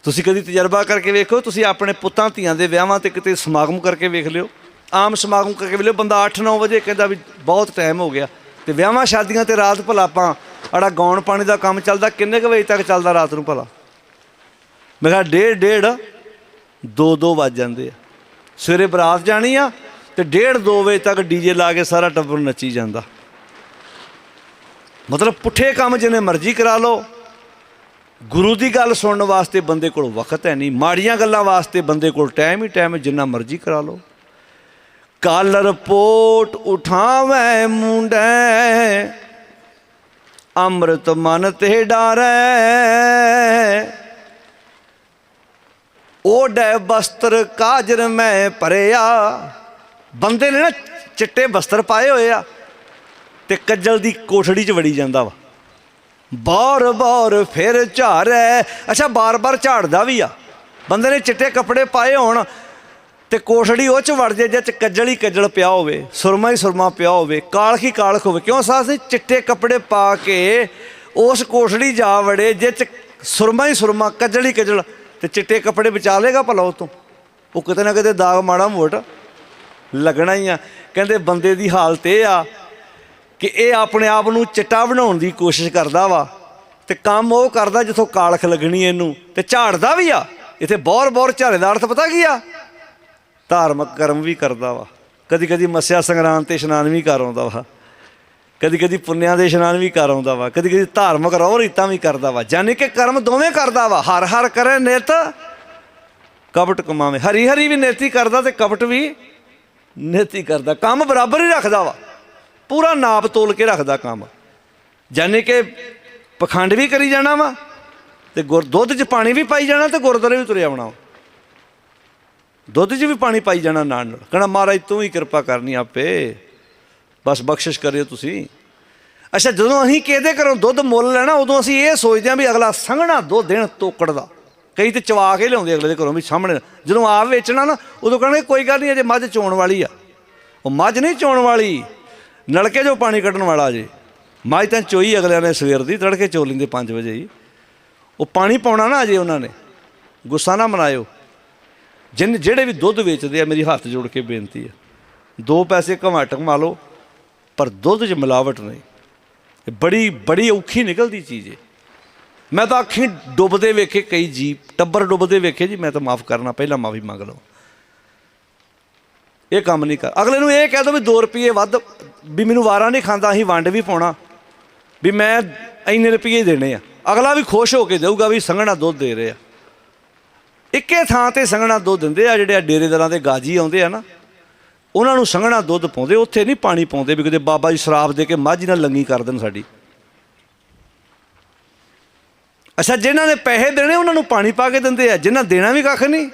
ਤੁਸੀਂ ਕਦੀ ਤਜਰਬਾ ਕਰਕੇ ਵੇਖੋ, ਤੁਸੀਂ ਆਪਣੇ ਪੁੱਤਾਂ ਧੀਆਂ ਦੇ ਵਿਆਹਾਂ ਤੇ ਕਿਤੇ ਸਮਾਗਮ ਕਰਕੇ ਵੇਖ ਲਿਓ। ਆਮ ਸਮਾਗਮ ਕਰਕੇ ਵੇਖ ਲਿਓ, ਬੰਦਾ 8-9 ਵਜੇ ਕਹਿੰਦਾ ਵੀ ਬਹੁਤ ਟਾਈਮ ਹੋ ਗਿਆ ਤੇ ਵਿਆਹਾਂ, ਸ਼ਾਦੀਆਂ ਤੇ ਰਾਤ ਭਲਾ ਆਪਾਂ ਅੜਾ ਗਾਉਣ ਪਾਣੀ ਦਾ ਕੰਮ ਚੱਲਦਾ, ਕਿੰਨੇ ਕੁ ਵਜੇ ਤੱਕ ਚੱਲਦਾ ਰਾਤ ਨੂੰ ਭਲਾ? ਮੈਂ ਕਿਹਾ ਡੇਢ ਡੇਢ ਦੋ ਦੋ ਵੱਜ ਜਾਂਦੇ ਆ। ਸਵੇਰੇ ਬਰਾਤ ਜਾਣੀ ਆ ਤੇ ਡੇਢ ਦੋ ਵਜੇ ਤੱਕ ਡੀਜੇ ਲਾ ਕੇ ਸਾਰਾ ਟੱਬਰ ਨੱਚੀ ਜਾਂਦਾ। ਮਤਲਬ ਪੁੱਠੇ ਕੰਮ ਜਿੰਨੇ ਮਰਜ਼ੀ ਕਰਾ ਲਓ। ਗੁਰੂ ਦੀ ਗੱਲ ਸੁਣਨ ਵਾਸਤੇ ਬੰਦੇ ਕੋਲ ਵਕਤ ਹੈ ਨਹੀਂ। ਮਾੜੀਆਂ ਗੱਲਾਂ ਵਾਸਤੇ ਬੰਦੇ ਕੋਲ ਟਾਈਮ ਹੀ ਟਾਈਮ ਹੈ, ਜਿੰਨਾ ਮਰਜ਼ੀ ਕਰਾ ਲਓ। ਕਾਲਰ ਪੋਟ ਉਠਾਵੇਂ ਮੁੰਡੇ, ਅੰਮ੍ਰਿਤ ਮਨ ਤੇ ਡਾਰੈ। ਓਡੇ ਬਸਤਰ ਕਾਜਰ ਮੈਂ ਭਰਿਆ ਬੰਦੇ ਨੇ ਨਾ ਚਿੱਟੇ ਬਸਤਰ ਪਾਏ ਹੋਏ ਆ ਤੇ ਕੱਜਲ ਦੀ ਕੋਠੜੀ 'ਚ ਵੜੀ ਜਾਂਦਾ ਵਾ। ਬਾਰ ਬਾਰ ਫਿਰ ਝਾੜੈ ਅੱਛਾ ਬਾਰ-ਬਾਰ ਝਾੜਦਾ ਵੀ ਆ। ਬੰਦੇ ਨੇ ਚਿੱਟੇ ਕੱਪੜੇ ਪਾਏ ਹੋਣ ਤੇ ਕੋਠੜੀ ਉਹ ਚ ਵੜ ਜੇ ਜੇ ਚ ਕੱਜਲ ਹੀ ਕੱਜਲ ਪਿਆ ਹੋਵੇ, ਸੁਰਮਾ ਹੀ ਸੁਰਮਾ ਪਿਆ ਹੋਵੇ ਕਾਲਖ ਹੀ ਕਾਲਖ ਹੋਵੇ। ਕਿਉਂ ਸਾਸ ਚਿੱਟੇ ਕੱਪੜੇ ਪਾ ਕੇ ਉਸ ਕੋਠੜੀ ਜਾ ਵੜੇ ਜੇ ਚ ਸੁਰਮਾ ਹੀ ਸੁਰਮਾ, ਕੱਜਲ ਹੀ ਕੱਜਲ ਤੇ ਚਿੱਟੇ ਕੱਪੜੇ ਬਚਾ ਲੇਗਾ ਭਲਾ ਉਹ ਤੋਂ। ਉਹ ਕਿਤੇ ਨਾ ਕਿਤੇ ਦਾਗ ਮਾੜਾ ਮੋਟ ਲੱਗਣਾ ਹੀ ਆ। ਕਹਿੰਦੇ ਬੰਦੇ ਦੀ ਹਾਲਤ ਇਹ ਆ ਕਿ ਇਹ ਆਪਣੇ ਆਪ ਨੂੰ ਚਿੱਟਾ ਬਣਾਉਣ ਦੀ ਕੋਸ਼ਿਸ਼ ਕਰਦਾ ਵਾ ਤੇ ਕੰਮ ਉਹ ਕਰਦਾ ਜਿੱਥੋਂ ਕਾਲਖ ਲੱਗਣੀ ਇਹਨੂੰ ਤੇ ਝਾੜਦਾ ਵੀ ਆ। ਇੱਥੇ ਬਹੁਤ ਬਹੁਤ ਝਾੜੇ ਦਾ ਅਰਥ ਪਤਾ ਕੀ ਆ? ਧਾਰਮਿਕ ਕਰਮ ਵੀ ਕਰਦਾ ਵਾ। ਕਦੀ ਕਦੀ ਮੱਸਿਆ ਸੰਗਰਾਂਦ ਤੇ ਇਸ਼ਨਾਨ ਵੀ ਕਰ ਆਉਂਦਾ ਵਾ। ਕਦੀ ਕਦੀ ਪੁੰਨਿਆਂ ਦੇ ਇਸ਼ਨਾਨ ਵੀ ਕਰ ਆਉਂਦਾ ਵਾ। ਕਦੀ ਕਦੀ ਧਾਰਮਿਕ ਰੋਹ ਰੀਤਾਂ ਵੀ ਕਰਦਾ ਵਾ। ਯਾਨੀ ਕਿ ਕਰਮ ਦੋਵੇਂ ਕਰਦਾ ਵਾ। ਹਰ ਹਰ ਕਰੇ ਨਿਤ, ਕਪਟ ਕਮਾਵੇ। ਹਰੀ ਹਰੀ ਵੀ ਨੇਤੀ ਕਰਦਾ ਤੇ ਕਪਟ ਵੀ ਨੇਤੀ ਕਰਦਾ, ਕੰਮ ਬਰਾਬਰ ਹੀ ਰੱਖਦਾ ਵਾ। ਪੂਰਾ ਨਾਪ ਤੋਲ ਕੇ ਰੱਖਦਾ ਕੰਮ। ਯਾਨੀ ਕਿ ਪਖੰਡ ਵੀ ਕਰੀ ਜਾਣਾ ਵਾ ਤੇ ਗੁਰ, ਦੁੱਧ 'ਚ ਪਾਣੀ ਵੀ ਪਾਈ ਜਾਣਾ ਤੇ ਗੁਰਦੁਆਰੇ ਵੀ ਤੁਰਿਆ ਆਉਣਾ ਵਾ। ਦੁੱਧ 'ਚ ਵੀ ਪਾਣੀ ਪਾਈ ਜਾਣਾ ਨਾਲ ਨਾਲ। ਕਹਣਾ, ਮਹਾਰਾਜ, ਤੂੰ ਹੀ ਕਿਰਪਾ ਕਰਨੀ ਆਪੇ। ਬਸ ਬਖਸ਼ਿਸ਼ ਕਰਿਓ ਤੁਸੀਂ। ਅੱਛਾ, ਜਦੋਂ ਅਸੀਂ ਕਿਹਦੇ ਘਰੋਂ ਦੁੱਧ ਮੁੱਲ ਲੈਣਾ, ਉਦੋਂ ਅਸੀਂ ਇਹ ਸੋਚਦੇ ਹਾਂ ਵੀ ਅਗਲਾ ਸੰਘਣਾ ਦੁੱਧ ਦੇਣ ਤੋਕੜ ਦਾ ਕਈ ਤੇ ਚਵਾ ਕੇ ਲਿਆਉਂਦੇ ਅਗਲੇ ਦੇ ਘਰੋਂ ਵੀ ਸਾਹਮਣੇ। ਜਦੋਂ ਆਪ ਵੇਚਣਾ ਨਾ, ਉਦੋਂ ਕਹਿੰਦੇ ਕੋਈ ਗੱਲ ਨਹੀਂ, ਅਜੇ ਮੱਝ ਚੋਣ ਵਾਲੀ ਆ। ਉਹ ਮੱਝ ਨਹੀਂ ਚੋਣ ਵਾਲੀ। ਨਲਕੇ 'ਚੋਂ ਪਾਣੀ ਕੱਢਣ ਵਾਲਾ ਜੇ। ਮੱਝ ਤਾਂ ਚੋਈ ਅਗਲਿਆਂ ਨੇ ਸਵੇਰ ਦੀ, ਤੜਕੇ ਚੋ ਲੈਂਦੇ 5 ਵਜੇ ਹੀ। ਉਹ ਪਾਣੀ ਪਾਉਣਾ ਨਾ ਅਜੇ ਉਹਨਾਂ ਨੇ। ਗੁੱਸਾ ਨਾ ਮਨਾਇਓ। ਜਿਨ ਜਿਹੜੇ ਵੀ ਦੁੱਧ ਵੇਚਦੇ ਆ, ਮੇਰੀ ਹੱਥ ਜੋੜ ਕੇ ਬੇਨਤੀ ਆ। ਦੋ ਪੈਸੇ ਘਮਾਟ ਕਮਾ ਲਓ, ਪਰ ਦੁੱਧ 'ਚ ਮਿਲਾਵਟ ਨਹੀਂ। ਬੜੀ ਬੜੀ ਔਖੀ ਨਿਕਲਦੀ ਚੀਜ਼ ਹੈ ਮੈਂ ਤਾਂ ਅੱਖੀਂ ਡੁੱਬਦੇ ਵੇਖੇ ਕਈ ਜੀ ਟੱਬਰ ਡੁੱਬਦੇ ਵੇਖੇ ਜੀ, ਮੈਂ ਤਾਂ ਮਾਫ ਕਰਨਾ, ਪਹਿਲਾਂ ਮਾਫੀ ਮੰਗ ਲਓ। ਇਹ ਕੰਮ ਨਹੀਂ ਕਰ ਅਗਲੇ ਨੂੰ ਇਹ ਕਹਿ ਦੋ ਵੀ 2 ਰੁਪਏ ਵੱਧ, ਵੀ ਮੈਨੂੰ ਵਾਰਾ ਨਹੀਂ ਖਾਂਦਾ, ਅਸੀਂ ਵੰਡ ਵੀ ਪਾਉਣਾ। ਵੀ ਮੈਂ ਇੰਨੇ ਰੁਪਏ ਦੇਣੇ ਆ। ਅਗਲਾ ਵੀ ਖੁਸ਼ ਹੋ ਕੇ ਦੇਊਗਾ ਵੀ ਸੰਘਣਾ ਦੁੱਧ ਦੇ ਰਹੇ ਆ। ਇੱਕੇ ਥਾਂ ਤੇ ਸੰਘਣਾ ਦੁੱਧ ਦਿੰਦੇ ਆ, ਜਿਹੜੇ ਆ ਡੇਰੇਦਾਰਾਂ ਦੇ ਗਾਜੀ ਆਉਂਦੇ ਆ ਨਾ। ਉਹਨਾਂ ਨੂੰ ਸੰਘਣਾ ਦੁੱਧ ਪਾਉਂਦੇ, ਉੱਥੇ ਨਹੀਂ ਪਾਣੀ ਪਾਉਂਦੇ ਵੀ ਕਿਤੇ ਬਾਬਾ ਜੀ ਸ਼ਰਾਬ ਦੇ ਕੇ ਮੱਝ ਨਾਲ ਲੰਗੀ ਕਰ ਦੇਣ ਸਾਡੀ। ਅੱਛਾ, ਜਿਨ੍ਹਾਂ ਨੇ ਪੈਸੇ ਦੇਣੇ, ਉਹਨਾਂ ਨੂੰ ਪਾਣੀ ਪਾ ਕੇ ਦਿੰਦੇ ਆ। ਜਿਨ੍ਹਾਂ ਦੇਣਾ ਵੀ ਕੱਖ ਨਹੀਂ,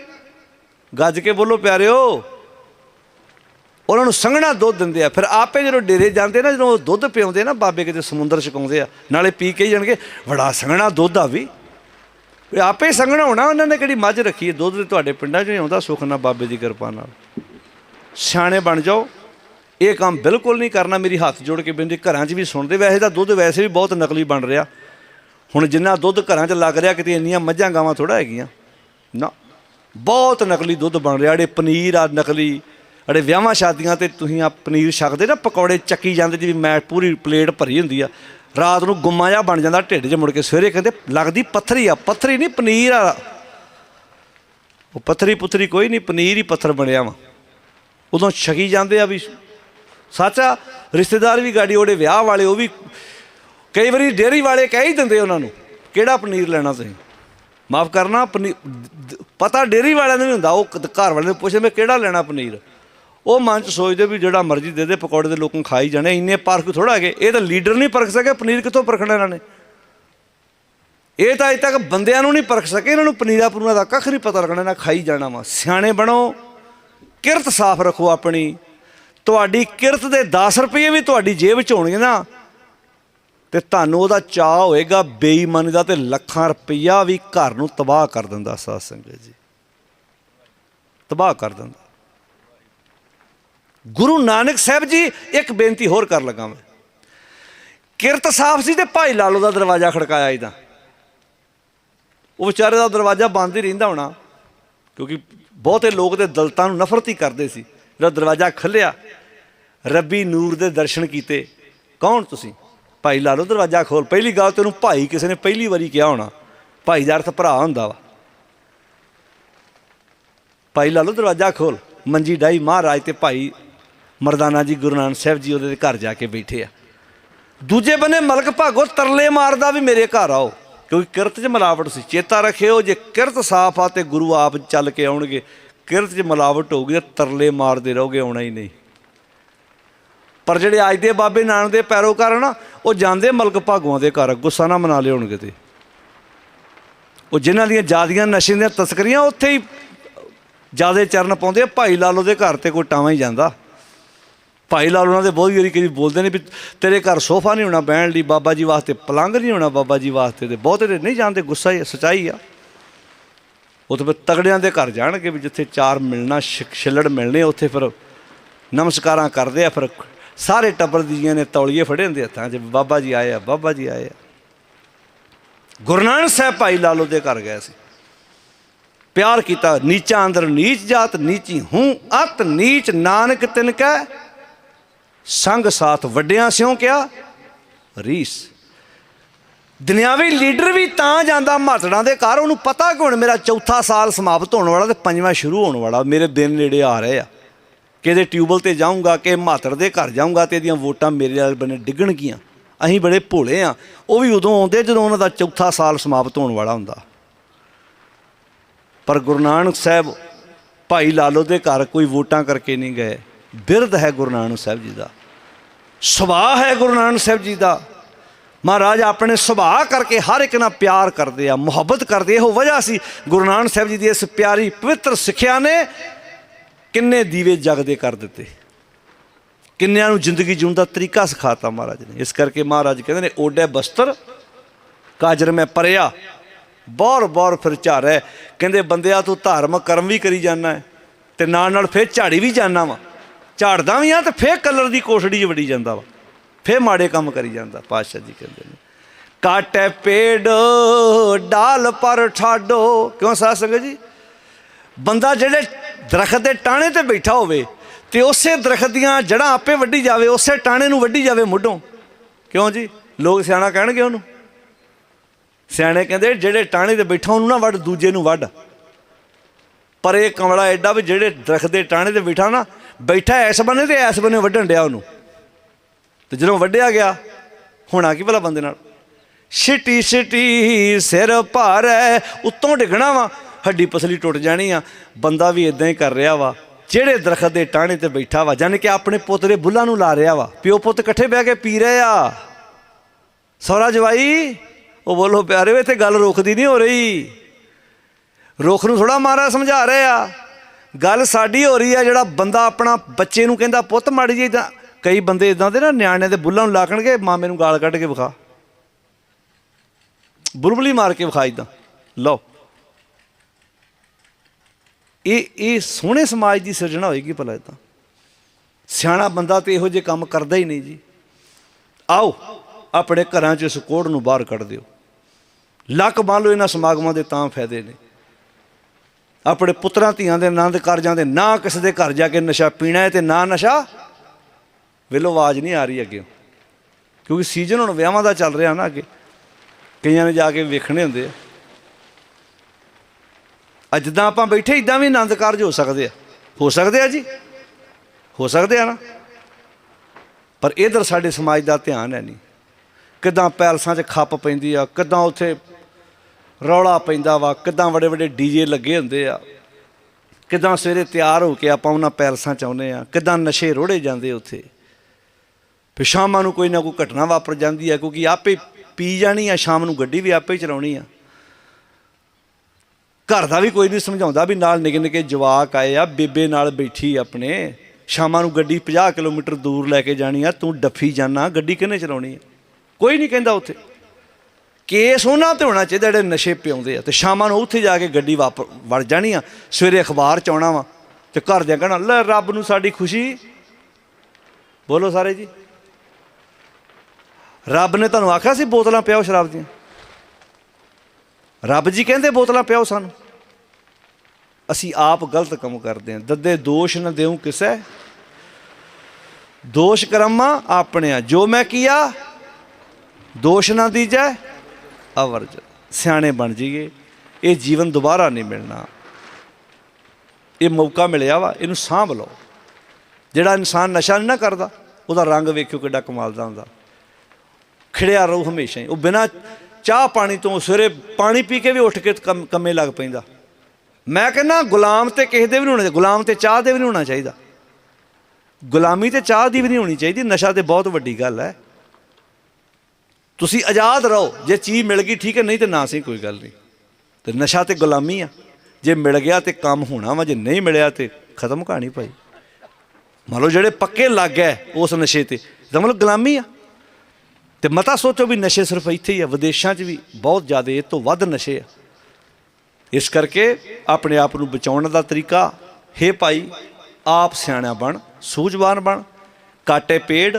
ਗੱਜ ਕੇ ਬੋਲੋ, ਪਿਆਰਿਓ। ਉਹਨਾਂ ਨੂੰ ਸੰਘਣਾ ਦੁੱਧ ਦਿੰਦੇ ਆ। ਫਿਰ ਆਪੇ ਜਦੋਂ ਡੇਰੇ ਜਾਂਦੇ ਨਾ, ਜਦੋਂ ਉਹ ਦੁੱਧ ਪਿਆਉਂਦੇ ਨਾ, ਬਾਬੇ ਕਿਤੇ ਸਮੁੰਦਰ ਛਕਾਉਂਦੇ ਆ। ਨਾਲੇ ਪੀ ਕੇ ਜਾਣਗੇ, ਬੜਾ ਸੰਘਣਾ ਦੁੱਧ ਆ ਵੀ। ਆਪੇ ਸੰਘਣਾ ਹੋਣਾ, ਉਹਨਾਂ ਨੇ ਕਿਹੜੀ ਮੱਝ ਰੱਖੀ ਹੈ? ਦੁੱਧ ਤੇ ਤੁਹਾਡੇ ਪਿੰਡਾਂ 'ਚ ਆਉਂਦਾ ਸੁੱਖ ਨਾਲ, ਬਾਬੇ ਦੀ ਕਿਰਪਾ ਨਾਲ। ਸਿਆਣੇ ਬਣ ਜਾਓ। ਇਹ ਕੰਮ ਬਿਲਕੁਲ ਨਹੀਂ ਕਰਨਾ, ਮੇਰੀ ਹੱਥ ਜੋੜ ਕੇ ਬੇਨਤੀ, ਘਰਾਂ 'ਚ ਵੀ ਸੁਣਦੇ। ਵੈਸੇ ਤਾਂ ਦੁੱਧ ਵੈਸੇ ਵੀ ਬਹੁਤ ਨਕਲੀ ਬਣ ਰਿਹਾ। ਹੁਣ ਜਿੰਨਾ ਦੁੱਧ ਘਰਾਂ 'ਚ ਲੱਗ ਰਿਹਾ, ਕਿਤੇ ਇੰਨੀਆਂ ਮੱਝਾਂ ਗਾਵਾਂ ਥੋੜਾ ਹੈਗੀਆਂ। ਨਾ, ਬਹੁਤ ਨਕਲੀ ਦੁੱਧ ਬਣ ਰਿਹਾ। ਅੜੇ ਪਨੀਰ ਆ ਨਕਲੀ। ਅੜੇ ਵਿਆਹਾਂ ਸ਼ਾਦੀਆਂ ਤੇ ਤੁਸੀਂ ਆ ਪਨੀਰ ਛਕਦੇ ਨਾ, ਪਕੌੜੇ ਚੱਕੀ ਜਾਂਦੇ ਜਿਵੇਂ ਮੈਂ ਪੂਰੀ ਪਲੇਟ ਭਰੀ ਹੁੰਦੀ ਆ। ਰਾਤ ਨੂੰ ਗੁੰਮਾ ਜਿਹਾ ਬਣ ਜਾਂਦਾ ਢਿੱਡ 'ਚ ਮੁੜ ਕੇ। ਸਵੇਰੇ ਕਹਿੰਦੇ ਲੱਗਦੀ ਪੱਥਰੀ ਆ, ਪੱਥਰੀ ਨਹੀਂ, ਪਨੀਰ ਆ। ਉਹ ਪੱਥਰੀ ਪੁੱਥਰੀ ਕੋਈ ਨਹੀਂ, ਪਨੀਰ ਹੀ ਪੱਥਰ ਬਣਿਆ ਵਾ। ਉਦੋਂ ਛਕੀ ਜਾਂਦੇ ਆ ਵੀ। ਸੱਚ ਆ, ਰਿਸ਼ਤੇਦਾਰ ਵੀ ਗਾੜੀ ਉਹਦੇ ਵਿਆਹ ਵਾਲੇ, ਉਹ ਵੀ ਕਈ ਵਾਰੀ ਡੇਅਰੀ ਵਾਲੇ ਕਹਿ ਹੀ ਦਿੰਦੇ ਉਹਨਾਂ ਨੂੰ, ਕਿਹੜਾ ਪਨੀਰ ਲੈਣਾ ਤੁਸੀਂ? ਮਾਫ ਕਰਨਾ ਪਨੀਰ ਪਤਾ ਡੇਅਰੀ ਵਾਲਿਆਂ ਨੂੰ ਨਹੀਂ ਹੁੰਦਾ, ਉਹ ਘਰ ਵਾਲੇ ਨੂੰ ਪੁੱਛਦੇ ਮੈਂ ਕਿਹੜਾ ਲੈਣਾ ਪਨੀਰ? ਉਹ ਮਨ ਚ ਸੋਚਦੇ ਵੀ ਜਿਹੜਾ ਮਰਜ਼ੀ ਦੇ ਦੇ, ਪਕੌੜੇ ਦੇ ਲੋਕਾਂ ਖਾਈ ਜਾਣੇ, ਇੰਨੇ ਪਰਖ ਥੋੜਾ ਹੈਗੇ। ਇਹ ਤਾਂ ਲੀਡਰ ਨਹੀਂ ਪਰਖ ਸਕੇ, ਪਨੀਰ ਕਿੱਥੋਂ ਪਰਖਣਾ ਇਹਨਾਂ ਨੇ? ਇਹ ਤਾਂ ਅਜੇ ਤੱਕ ਬੰਦਿਆਂ ਨੂੰ ਨਹੀਂ ਪਰਖ ਸਕੇ, ਇਹਨਾਂ ਨੂੰ ਪਨੀਰਾ ਪਨੂਰਾ ਦਾ ਕੱਖ ਨਹੀਂ ਪਤਾ ਲੱਗਣਾ ਨਾ ਖਾਈ ਜਾਣਾ ਵਾ। ਸਿਆਣੇ ਬਣੋ, ਕਿਰਤ ਸਾਫ਼ ਰੱਖੋ ਆਪਣੀ। ਤੁਹਾਡੀ ਕਿਰਤ ਦੇ 10 ਰੁਪਏ ਵੀ ਤੁਹਾਡੀ ਜੇਬ 'ਚ ਹੋਣਗੇ ਨਾ ਤੇ ਤੁਹਾਨੂੰ ਉਹਦਾ ਚਾਹ ਹੋਏਗਾ, ਬੇਈਮਾਨੀ ਦਾ ਤੇ ਲੱਖਾਂ ਰੁਪਈਆ ਵੀ ਘਰ ਨੂੰ ਤਬਾਹ ਕਰ ਦਿੰਦਾ ਸਾਧ ਸੰਗਤ ਜੀ। ਤਬਾਹ ਕਰ ਦਿੰਦਾ। ਗੁਰੂ ਨਾਨਕ ਸਾਹਿਬ ਜੀ, ਇੱਕ ਬੇਨਤੀ ਹੋਰ ਕਰ ਲਗਾ ਮੈਂ। ਕਿਰਤ ਸਾਫ਼ ਸੀ ਤੇ ਭਾਈ ਲਾਲੋ ਦਾ ਦਰਵਾਜ਼ਾ ਖੜਕਾਇਆ ਇਹਦਾ। ਉਹ ਵਿਚਾਰੇ ਦਾ ਦਰਵਾਜ਼ਾ ਬੰਦ ਹੀ ਰਹਿੰਦਾ ਹੋਣਾ, ਕਿਉਂਕਿ ਬਹੁਤੇ ਲੋਕ ਤੇ ਦਲਤਾਂ ਨੂੰ ਨਫ਼ਰਤ ਹੀ ਕਰਦੇ ਸੀ। ਜਦੋਂ ਦਰਵਾਜ਼ਾ ਖੁੱਲਿਆ ਰੱਬੀ ਨੂਰ ਦੇ ਦਰਸ਼ਨ ਕੀਤੇ। ਕੌਣ ਤੁਸੀਂ? ਭਾਈ ਲਾ ਲਓ ਦਰਵਾਜ਼ਾ ਖੋਲ, ਪਹਿਲੀ ਗੱਲ ਤੈਨੂੰ ਭਾਈ ਕਿਸੇ ਨੇ ਪਹਿਲੀ ਵਾਰੀ ਕਿਹਾ ਹੋਣਾ, ਭਾਈ ਦਾ ਅਰਥ ਭਰਾ ਹੁੰਦਾ ਵਾ। ਭਾਈ ਲਾ ਲਓ ਦਰਵਾਜ਼ਾ ਖੋਲ, ਮੰਜੀ ਡਾਈ ਮਹਾਰਾਜ ਤੇ ਭਾਈ ਮਰਦਾਨਾ ਜੀ ਗੁਰੂ ਨਾਨਕ ਸਾਹਿਬ ਜੀ ਉਹਦੇ ਘਰ ਜਾ ਕੇ ਬੈਠੇ ਆ। ਦੂਜੇ ਬੰਨੇ ਮਲਕ ਭਾਗੋ ਤਰਲੇ ਮਾਰਦਾ ਵੀ ਮੇਰੇ ਘਰ ਆਓ, ਕਿਉਂਕਿ ਕਿਰਤ 'ਚ ਮਿਲਾਵਟ ਸੀ। ਚੇਤਾ ਰੱਖਿਓ, ਜੇ ਕਿਰਤ ਸਾਫ਼ ਆ ਤੇ ਗੁਰੂ ਆਪ ਚੱਲ ਕੇ ਆਉਣਗੇ, ਕਿਰਤ 'ਚ ਮਿਲਾਵਟ ਹੋਊਗੀ ਤੇ ਤਰਲੇ ਮਾਰਦੇ ਰਹੋਗੇ, ਆਉਣਾ ਹੀ ਨਹੀਂ। ਪਰ ਜਿਹੜੇ ਅੱਜ ਦੇ ਬਾਬੇ ਨਾਨਕ ਦੇ ਪੈਰੋਕਾਰ ਆ ਉਹ ਜਾਂਦੇ ਮਲਕ ਭਾਗਵਾਂ ਦੇ ਘਰ, ਗੁੱਸਾ ਨਾ ਮਨਾ ਲਿਓਣ ਤੇ। ਉਹ ਜਿਨ੍ਹਾਂ ਦੀਆਂ ਜਿਆਦੀਆਂ ਨਸ਼ੇ ਦੀਆਂ ਤਸਕਰੀਆਂ, ਉੱਥੇ ਹੀ ਜਿਆਦੇ ਚਰਨ ਪਾਉਂਦੇ ਆ, ਭਾਈ ਲਾਲੋ ਦੇ ਘਰ ਤੇ ਕੋਈ ਟਾਵਾਂ ਹੀ ਜਾਂਦਾ। ਭਾਈ ਲਾਲ ਉਹਨਾਂ ਦੇ ਬਹੁਤ ਵਾਰੀ ਕਦੀ ਬੋਲਦੇ ਨੇ ਵੀ, ਤੇਰੇ ਘਰ ਸੋਫਾ ਨਹੀਂ ਹੋਣਾ ਬਹਿਣ ਲਈ, ਬਾਬਾ ਜੀ ਵਾਸਤੇ ਪਲੰਗ ਨਹੀਂ ਹੋਣਾ, ਬਾਬਾ ਜੀ ਵਾਸਤੇ ਤੇ ਬਹੁਤੇ ਤੇ ਨਹੀਂ ਜਾਣਦੇ, ਗੁੱਸਾ ਹੀ, ਸਚਾਈ ਆ। ਉਹ ਤਾਂ ਫਿਰ ਤਗੜਿਆਂ ਦੇ ਘਰ ਜਾਣਗੇ ਵੀ ਜਿੱਥੇ ਚਾਰ ਮਿਲਣਾ ਛਿ- ਛਿੱਲੜ ਮਿਲਣੇ ਉੱਥੇ ਫਿਰ ਨਮਸਕਾਰਾਂ ਕਰਦੇ ਆ, ਫਿਰ ਸਾਰੇ ਟੱਬਰ ਦੀਆਂ ਨੇ ਤੌਲੀਏ ਫੜੇ ਹੁੰਦੇ ਹੱਥਾਂ 'ਚ, ਬਾਬਾ ਜੀ ਆਏ ਆ, ਬਾਬਾ ਜੀ ਆਏ ਆ। ਗੁਰੂ ਨਾਨਕ ਸਾਹਿਬ ਭਾਈ ਲਾਲੋ ਦੇ ਘਰ ਗਏ ਸੀ। ਪਿਆਰ ਕੀਤਾ, ਨੀਚਾ ਅੰਦਰ ਨੀਚ ਜਾਤ, ਨੀਚੀ ਹੂੰ, ਅਤ ਨੀਚ ਨਾਨਕ ਤਿਨ ਕੈ। ਸੰਗ ਸਾਥ ਵੱਡਿਆਂ ਸਿਓ ਕਿਆ, ਰੀਸ। ਦੁਨਿਆਵੀ ਲੀਡਰ ਵੀ ਤਾਂ ਜਾਂਦਾ ਮਾਤੜਾਂ ਦੇ ਘਰ, ਉਹਨੂੰ ਪਤਾ ਕਿ ਹੁਣ ਮੇਰਾ ਚੌਥਾ ਸਾਲ ਸਮਾਪਤ ਹੋਣ ਵਾਲਾ ਤੇ ਪੰਜਵਾਂ ਸ਼ੁਰੂ ਹੋਣ ਵਾਲਾ, ਮੇਰੇ ਦਿਨ ਨੇੜੇ ਆ ਰਹੇ ਆ। ਕਿਹਦੇ ਟਿਊਬਲ ਤੇ ਜਾਊਂਗਾ ਕਿ ਮਾਤੜ ਦੇ ਘਰ ਜਾਊਂਗਾ ਤੇ ਇਹਦੀਆਂ ਵੋਟਾਂ ਮੇਰੇ ਨਾਲ ਬਣੇ ਡਿੱਗਣਗੀਆਂ ਅਸੀਂ ਬੜੇ ਭੋਲੇ ਆ। ਉਹ ਵੀ ਉਦੋਂ ਆਉਂਦੇ ਜਦੋਂ ਉਹਨਾਂ ਦਾ ਚੌਥਾ ਸਾਲ ਸਮਾਪਤ ਹੋਣ ਵਾਲਾ ਹੁੰਦਾ। ਪਰ ਗੁਰੂ ਨਾਨਕ ਸਾਹਿਬ ਭਾਈ ਲਾਲੋ ਦੇ ਘਰ ਕੋਈ ਵੋਟਾਂ ਕਰਕੇ ਨਹੀਂ ਗਏ। ਬਿਰਧ ਹੈ ਗੁਰੂ ਨਾਨਕ ਸਾਹਿਬ ਜੀ ਦਾ। ਸੁਭਾਅ ਹੈ ਗੁਰੂ ਨਾਨਕ ਸਾਹਿਬ ਜੀ ਦਾ। ਮਹਾਰਾਜ ਆਪਣੇ ਸੁਭਾਅ ਕਰਕੇ ਹਰ ਇੱਕ ਨਾਲ ਪਿਆਰ ਕਰਦੇ ਆ, ਮੁਹੱਬਤ ਕਰਦੇ ਇਹੋ ਵਜ੍ਹਾ ਸੀ ਗੁਰੂ ਨਾਨਕ ਸਾਹਿਬ ਜੀ ਦੀ ਇਸ ਪਿਆਰੀ ਪਵਿੱਤਰ ਸਿੱਖਿਆ ਨੇ ਕਿੰਨੇ ਦੀਵੇ ਜਗਦੇ ਕਰ ਦਿੱਤੇ? ਕਿੰਨਿਆਂ ਨੂੰ ਜ਼ਿੰਦਗੀ ਜਿਉਣ ਦਾ ਤਰੀਕਾ ਸਿਖਾਤਾ ਮਹਾਰਾਜ ਨੇ? ਇਸ ਕਰਕੇ ਮਹਾਰਾਜ ਕਹਿੰਦੇ ਨੇ, ਓਡੇ ਬਸਤਰ, ਕਾਜਰ ਮੈਂ ਪਰਿਆ ਬੌਰ ਬੌਰ ਫਿਰ ਝਾਰੈ ਕਹਿੰਦੇ, ਬੰਦਿਆ, ਤੂੰ ਧਾਰਮਿਕ ਕਰਮ ਵੀ ਕਰੀ ਜਾਣਾ ਹੈ ਤੇ ਨਾਲ ਨਾਲ ਫੇਰ ਝਾੜੀ ਵੀ ਜਾਣਾ ਵਾ। ਝਾੜਦਾ ਵੀ ਆ ਤੇ ਫੇਰ ਕਲਰ ਦੀ ਕੋਸ਼ੜੀ 'ਚ ਵੜੀ ਜਾਂਦਾ ਵਾ। ਫੇਰ ਮਾੜੇ ਕੰਮ ਕਰੀ ਜਾਂਦਾ, ਪਾਤਸ਼ਾਹ ਜੀ ਕਹਿੰਦੇ ਨੇ। ਕਾਟੇ ਪੇੜ, ਡਾਲ ਪਰ ਠਾਡੋ। ਕਿਉਂ ਸਾਧ ਸੰਗਤ ਜੀ? ਬੰਦਾ ਜਿਹੜੇ ਦਰਖਤ ਦੇ ਟਾਣੇ ਤੇ ਬੈਠਾ ਹੋਵੇ ਤੇ ਉਸੇ ਦਰਖਤ ਦੀਆਂ ਜੜਾਂ ਆਪੇ ਵੱਢੀ ਜਾਵੇ, ਉਸੇ ਟਾਣੇ ਨੂੰ ਵੱਢੀ ਜਾਵੇ ਮੁੱਢੋਂ। ਕਿਉਂ ਜੀ? ਲੋਕ ਸਿਆਣਾ ਕਹਿਣਗੇ ਉਹਨੂੰ। ਸਿਆਣੇ ਕਹਿੰਦੇ, ਜਿਹੜੇ ਟਾਣੇ ਤੇ ਬੈਠਾ, ਉਹਨੂੰ ਨਾ ਵੱਢ, ਦੂਜੇ ਨੂੰ ਵੱਢ। ਪਰ ਇਹ ਕਮਲਾ ਐਡਾ ਵੀ ਜਿਹੜੇ ਦਰਖਤ ਦੇ ਟਾਣੇ ਤੇ ਬੈਠਾ ਨਾ, ਬੈਠਾ ਐਸ ਬੰਨੇ ਤੇ ਐਸ ਬੰਨੇ ਵੱਢਣ ਡਿਆ ਉਹਨੂੰ। ਤੇ ਜਦੋਂ ਵੱਢਿਆ ਗਿਆ, ਹੋਣਾ ਕੀ ਭਲਾ ਬੰਦੇ ਨਾਲ? ਛਿਟੀ ਛਿਟੀ ਸਿਰ ਭਾਰੈ, ਉੱਤੋਂ ਡਿੱਗਣਾ ਵਾ ਹੱਡੀ ਪਸਲੀ ਟੁੱਟ ਜਾਣੀ ਆ, ਬੰਦਾ ਵੀ ਇਦਾਂ ਹੀ ਕਰ ਰਿਹਾ ਵਾ, ਜਿਹੜੇ ਦਰਖਤ ਦੇ ਟਾਹਣੇ ਤੇ ਬੈਠਾ ਵਾ ਜਾਨੀ ਕਿ ਆਪਣੇ ਪੁੱਤ ਦੇ ਬੁੱਲਾਂ ਨੂੰ ਲਾ ਰਿਹਾ ਵਾ, ਪਿਓ ਪੁੱਤ ਇਕੱਠੇ ਬਹਿ ਕੇ ਪੀ ਰਹੇ ਆ। ਸੌਰਾ ਜਵਾਈ, ਉਹ ਬੋਲੋ, ਪਿਆਰੇ ਵੇ ਤੇ ਗੱਲ ਰੁਕਦੀ ਨਹੀਂ ਹੋ ਰਹੀ। ਰੁੱਖ ਨੂੰ ਥੋੜਾ ਮਾਰਾ ਸਮਝਾ ਰਹੇ ਆ। ਗੱਲ ਸਾਡੀ ਹੋ ਰਹੀ ਆ, ਜਿਹੜਾ ਬੰਦਾ ਆਪਣਾ ਬੱਚੇ ਨੂੰ ਕਹਿੰਦਾ, ਪੁੱਤ, ਮਾੜੀ ਜੀ ਤਾਂ ਕਈ ਬੰਦੇ ਇਦਾਂ ਦੇ ਨਾ, ਨਿਆਣਿਆਂ ਦੇ ਬੁੱਲਾਂ ਨੂੰ ਲਾਕਣਗੇ ਮਾਮੇ ਨੂੰ ਗਾਲ ਕੱਢ ਕੇ ਵਿਖਾ। ਬੁਲਬੁਲੀ ਮਾਰ ਕੇ ਵਿਖਾ ਇਦਾਂ ਲਓ। ਇਹ ਇਹ ਸੋਹਣੇ ਸਮਾਜ ਦੀ ਸਿਰਜਣਾ ਹੋਏਗੀ ਭਲਾ ਇਦਾਂ ਸਿਆਣਾ ਬੰਦਾ ਤੇ ਇਹੋ ਜਿਹੇ ਕੰਮ ਕਰਦਾ ਹੀ ਨਹੀਂ ਜੀ। ਆਓ, ਆਪਣੇ ਘਰਾਂ 'ਚ ਇਸ ਕੋੜ ਨੂੰ ਬਾਹਰ ਕੱਢ ਦਿਓ। ਲੱਕ ਮੰਨ ਲਓ ਇਹਨਾਂ ਸਮਾਗਮਾਂ ਦੇ ਤਾਂ ਫਾਇਦੇ ਨੇ। ਆਪਣੇ ਪੁੱਤਰਾਂ, ਧੀਆਂ ਦੇ ਆਨੰਦ ਕਾਰਜਾਂ ਦੇ ਨਾ ਕਿਸੇ ਦੇ ਘਰ ਜਾ ਕੇ ਨਸ਼ਾ ਪੀਣਾ ਹੈ ਤੇ ਨਾ ਨਸ਼ਾ ਵੇਲੋ ਆਵਾਜ਼ ਨਹੀਂ ਆ ਰਹੀ ਅੱਗੇ। ਕਿਉਂਕਿ ਸੀਜ਼ਨ ਹੁਣ ਵਿਆਹਾਂ ਦਾ ਚੱਲ ਰਿਹਾ ਨਾ ਅੱਗੇ। ਕਈਆਂ ਨੇ ਜਾ ਕੇ ਵੇਖਣੇ ਹੁੰਦੇ ਆ। ਅੱਜ ਜਿੱਦਾਂ ਆਪਾਂ ਬੈਠੇ ਇਦਾਂ ਵੀ ਆਨੰਦ ਕਾਰਜ ਹੋ ਸਕਦੇ ਆ। ਹੋ ਸਕਦੇ ਆ ਜੀ? ਹੋ ਸਕਦੇ ਆ ਨਾ? ਪਰ ਇਧਰ ਸਾਡੇ ਸਮਾਜ ਦਾ ਧਿਆਨ ਹੈ ਨਹੀਂ। ਕਿਦਾਂ ਪੈਲਸਾਂ 'ਚ ਖੱਪ ਪੈਂਦੀ ਆ, ਕਿਦਾਂ ਉੱਥੇ ਰੌਲਾ ਪੈਂਦਾ ਵਾ, ਕਿਦਾਂ ਵੱਡੇ ਵੱਡੇ ਡੀਜੇ ਲੱਗੇ ਹੁੰਦੇ ਆ। ਕਿਦਾਂ ਸਵੇਰੇ ਤਿਆਰ ਹੋ ਕੇ ਆਪਾਂ ਉਹਨਾਂ ਪੈਲਸਾਂ 'ਚ ਆਉਂਦੇ ਆ, ਕਿਦਾਂ ਨਸ਼ੇ ਰੋੜੇ ਜਾਂਦੇ ਉੱਥੇ। ਫਿਰ ਸ਼ਾਮਾਂ ਨੂੰ ਕੋਈ ਨਾ ਕੋਈ ਘਟਨਾ ਵਾਪਰ ਜਾਂਦੀ ਆ, ਕਿਉਂਕਿ ਆਪੇ ਪੀ ਜਾਣੀ ਆ, ਸ਼ਾਮ ਨੂੰ ਗੱਡੀ ਵੀ ਆਪੇ ਚਲਾਉਣੀ ਆ। ਘਰ ਦਾ ਵੀ ਕੋਈ ਨਹੀਂ ਸਮਝਾਉਂਦਾ ਵੀ ਨਾਲ ਨਿੱਕੇ ਨਿੱਕੇ ਜਵਾਕ ਆਏ ਆ, ਬੇਬੇ ਨਾਲ ਬੈਠੀ ਆਪਣੇ। ਸ਼ਾਮਾਂ ਨੂੰ ਗੱਡੀ 50 ਕਿਲੋਮੀਟਰ ਦੂਰ ਲੈ ਕੇ ਜਾਣੀ ਆ, ਤੂੰ ਡੱਫੀ ਜਾਣਾ ਗੱਡੀ ਕਿਹਨੇ ਚਲਾਉਣੀ ਆ? ਕੋਈ ਨਹੀਂ ਕਹਿੰਦਾ ਉੱਥੇ। ਕੇਸ ਉਹਨਾਂ ਤੇ ਹੋਣਾ ਚਾਹੀਦਾ ਜਿਹੜੇ ਨਸ਼ੇ ਪਿਆਉਂਦੇ ਆ। ਤੇ ਸ਼ਾਮਾਂ ਨੂੰ ਉੱਥੇ ਜਾ ਕੇ ਗੱਡੀ ਵਾਪਰ ਵੜ ਜਾਣੀ ਆ। ਸਵੇਰੇ ਅਖਬਾਰ ਚ ਆਉਣਾ ਵਾ, ਤੇ ਘਰ ਦੇ ਕਹਿਣਾ, ਲੈ ਰੱਬ ਨੂੰ ਸਾਡੀ ਖੁਸ਼ੀ। ਬੋਲੋ ਸਾਰੇ ਜੀ। ਰੱਬ ਨੇ ਤੁਹਾਨੂੰ ਆਖਿਆ ਸੀ ਬੋਤਲਾਂ ਪਿਆਓ ਸ਼ਰਾਬ ਦੀਆਂ? ਰੱਬ ਜੀ ਕਹਿੰਦੇ ਬੋਤਲਾਂ ਪਿਆਓ ਸਾਨੂੰ। ਅਸੀਂ ਆਪ ਗਲਤ ਕੰਮ ਕਰਦੇ ਹਾਂ। ਦੱਦੇ ਦੋਸ਼ ਨਾ ਦੇਉ ਕਿਸੈ। ਦੋਸ਼ ਕਰਮਾ ਆਪਣਿਆ ਜੋ ਮੈਂ ਕੀਆ, ਦੋਸ਼ ਨਾ ਦੀਜੈ ਅਵਰਜ ਸਿਆਣੇ ਬਣ ਜਾਈਏ। ਇਹ ਜੀਵਨ ਦੁਬਾਰਾ ਨਹੀਂ ਮਿਲਣਾ। ਇਹ ਮੌਕਾ ਮਿਲਿਆ ਵਾ, ਇਹਨੂੰ ਸਾਂਭ ਲਓ। ਜਿਹੜਾ ਇਨਸਾਨ ਨਸ਼ਾ ਨਹੀਂ ਨਾ ਕਰਦਾ, ਉਹਦਾ ਰੰਗ ਵੇਖਿਓ ਕਿੱਡਾ ਕਮਾਲ ਦਾ। ਹੁੰਦਾ ਖਿੜਿਆ ਰਹੋ ਹਮੇਸ਼ਾ ਹੀ। ਉਹ ਬਿਨਾ ਚਾਹ ਪਾਣੀ ਤੋਂ ਸਵੇਰੇ ਪਾਣੀ ਪੀ ਕੇ ਵੀ ਉੱਠ ਕੇ ਕੰਮ- ਕੰਮੇ ਲੱਗ ਪੈਂਦਾ। ਮੈਂ ਕਹਿੰਦਾ, ਗੁਲਾਮ ਤੇ ਕਿਸੇ ਦੇ ਵੀ ਨਹੀਂ ਹੋਣਾ ਚਾਹੀਦਾ, ਗੁਲਾਮ ਤੇ ਚਾਹ ਦੇ ਵੀ ਨਹੀਂ ਹੋਣਾ ਚਾਹੀਦਾ। ਗੁਲਾਮੀ ਤੇ ਚਾਹ ਦੀ ਵੀ ਨਹੀਂ ਹੋਣੀ ਚਾਹੀਦੀ, ਨਸ਼ਾ ਤੇ ਬਹੁਤ ਵੱਡੀ ਗੱਲ ਹੈ। ਤੁਸੀਂ ਆਜ਼ਾਦ ਰਹੋ, ਜੇ ਚੀਜ਼ ਮਿਲ ਗਈ ਠੀਕ ਹੈ, ਨਹੀਂ ਤੇ ਨਾ ਸਹੀ ਕੋਈ ਗੱਲ ਨਹੀਂ। ਤੇ ਨਸ਼ਾ ਤੇ ਗੁਲਾਮੀ ਆ। ਜੇ ਮਿਲ ਗਿਆ ਤੇ ਕੰਮ ਹੋਣਾ ਵਾ, ਜੇ ਨਹੀਂ ਮਿਲਿਆ ਤੇ ਖਤਮ ਕਹਾਣੀ ਭਾਈ। ਮੰਨ ਲਓ ਜਿਹੜੇ ਪੱਕੇ ਲੱਗ ਗਏ ਉਸ ਨਸ਼ੇ ਤੇ। ਤਾਂ ਮਤਲਬ ਗੁਲਾਮੀ ਆ। ਤੇ ਮਤਾ ਸੋਚੋ ਵੀ ਨਸ਼ੇ ਸਿਰਫ ਇੱਥੇ ਹੀ ਆ, ਵਿਦੇਸ਼ਾਂ 'ਚ ਵੀ ਬਹੁਤ ਜ਼ਿਆਦਾ, ਇਹ ਤੋਂ ਵੱਧ ਨਸ਼ੇ ਆ। ਇਸ ਕਰਕੇ ਆਪਣੇ ਆਪ ਨੂੰ ਬਚਾਉਣ ਦਾ ਤਰੀਕਾ, ਹੇ ਭਾਈ, ਆਪ ਸਿਆਣਾ ਬਣ, ਸੂਝਵਾਨ ਬਣ। ਕਾਟੇ ਪੇੜ,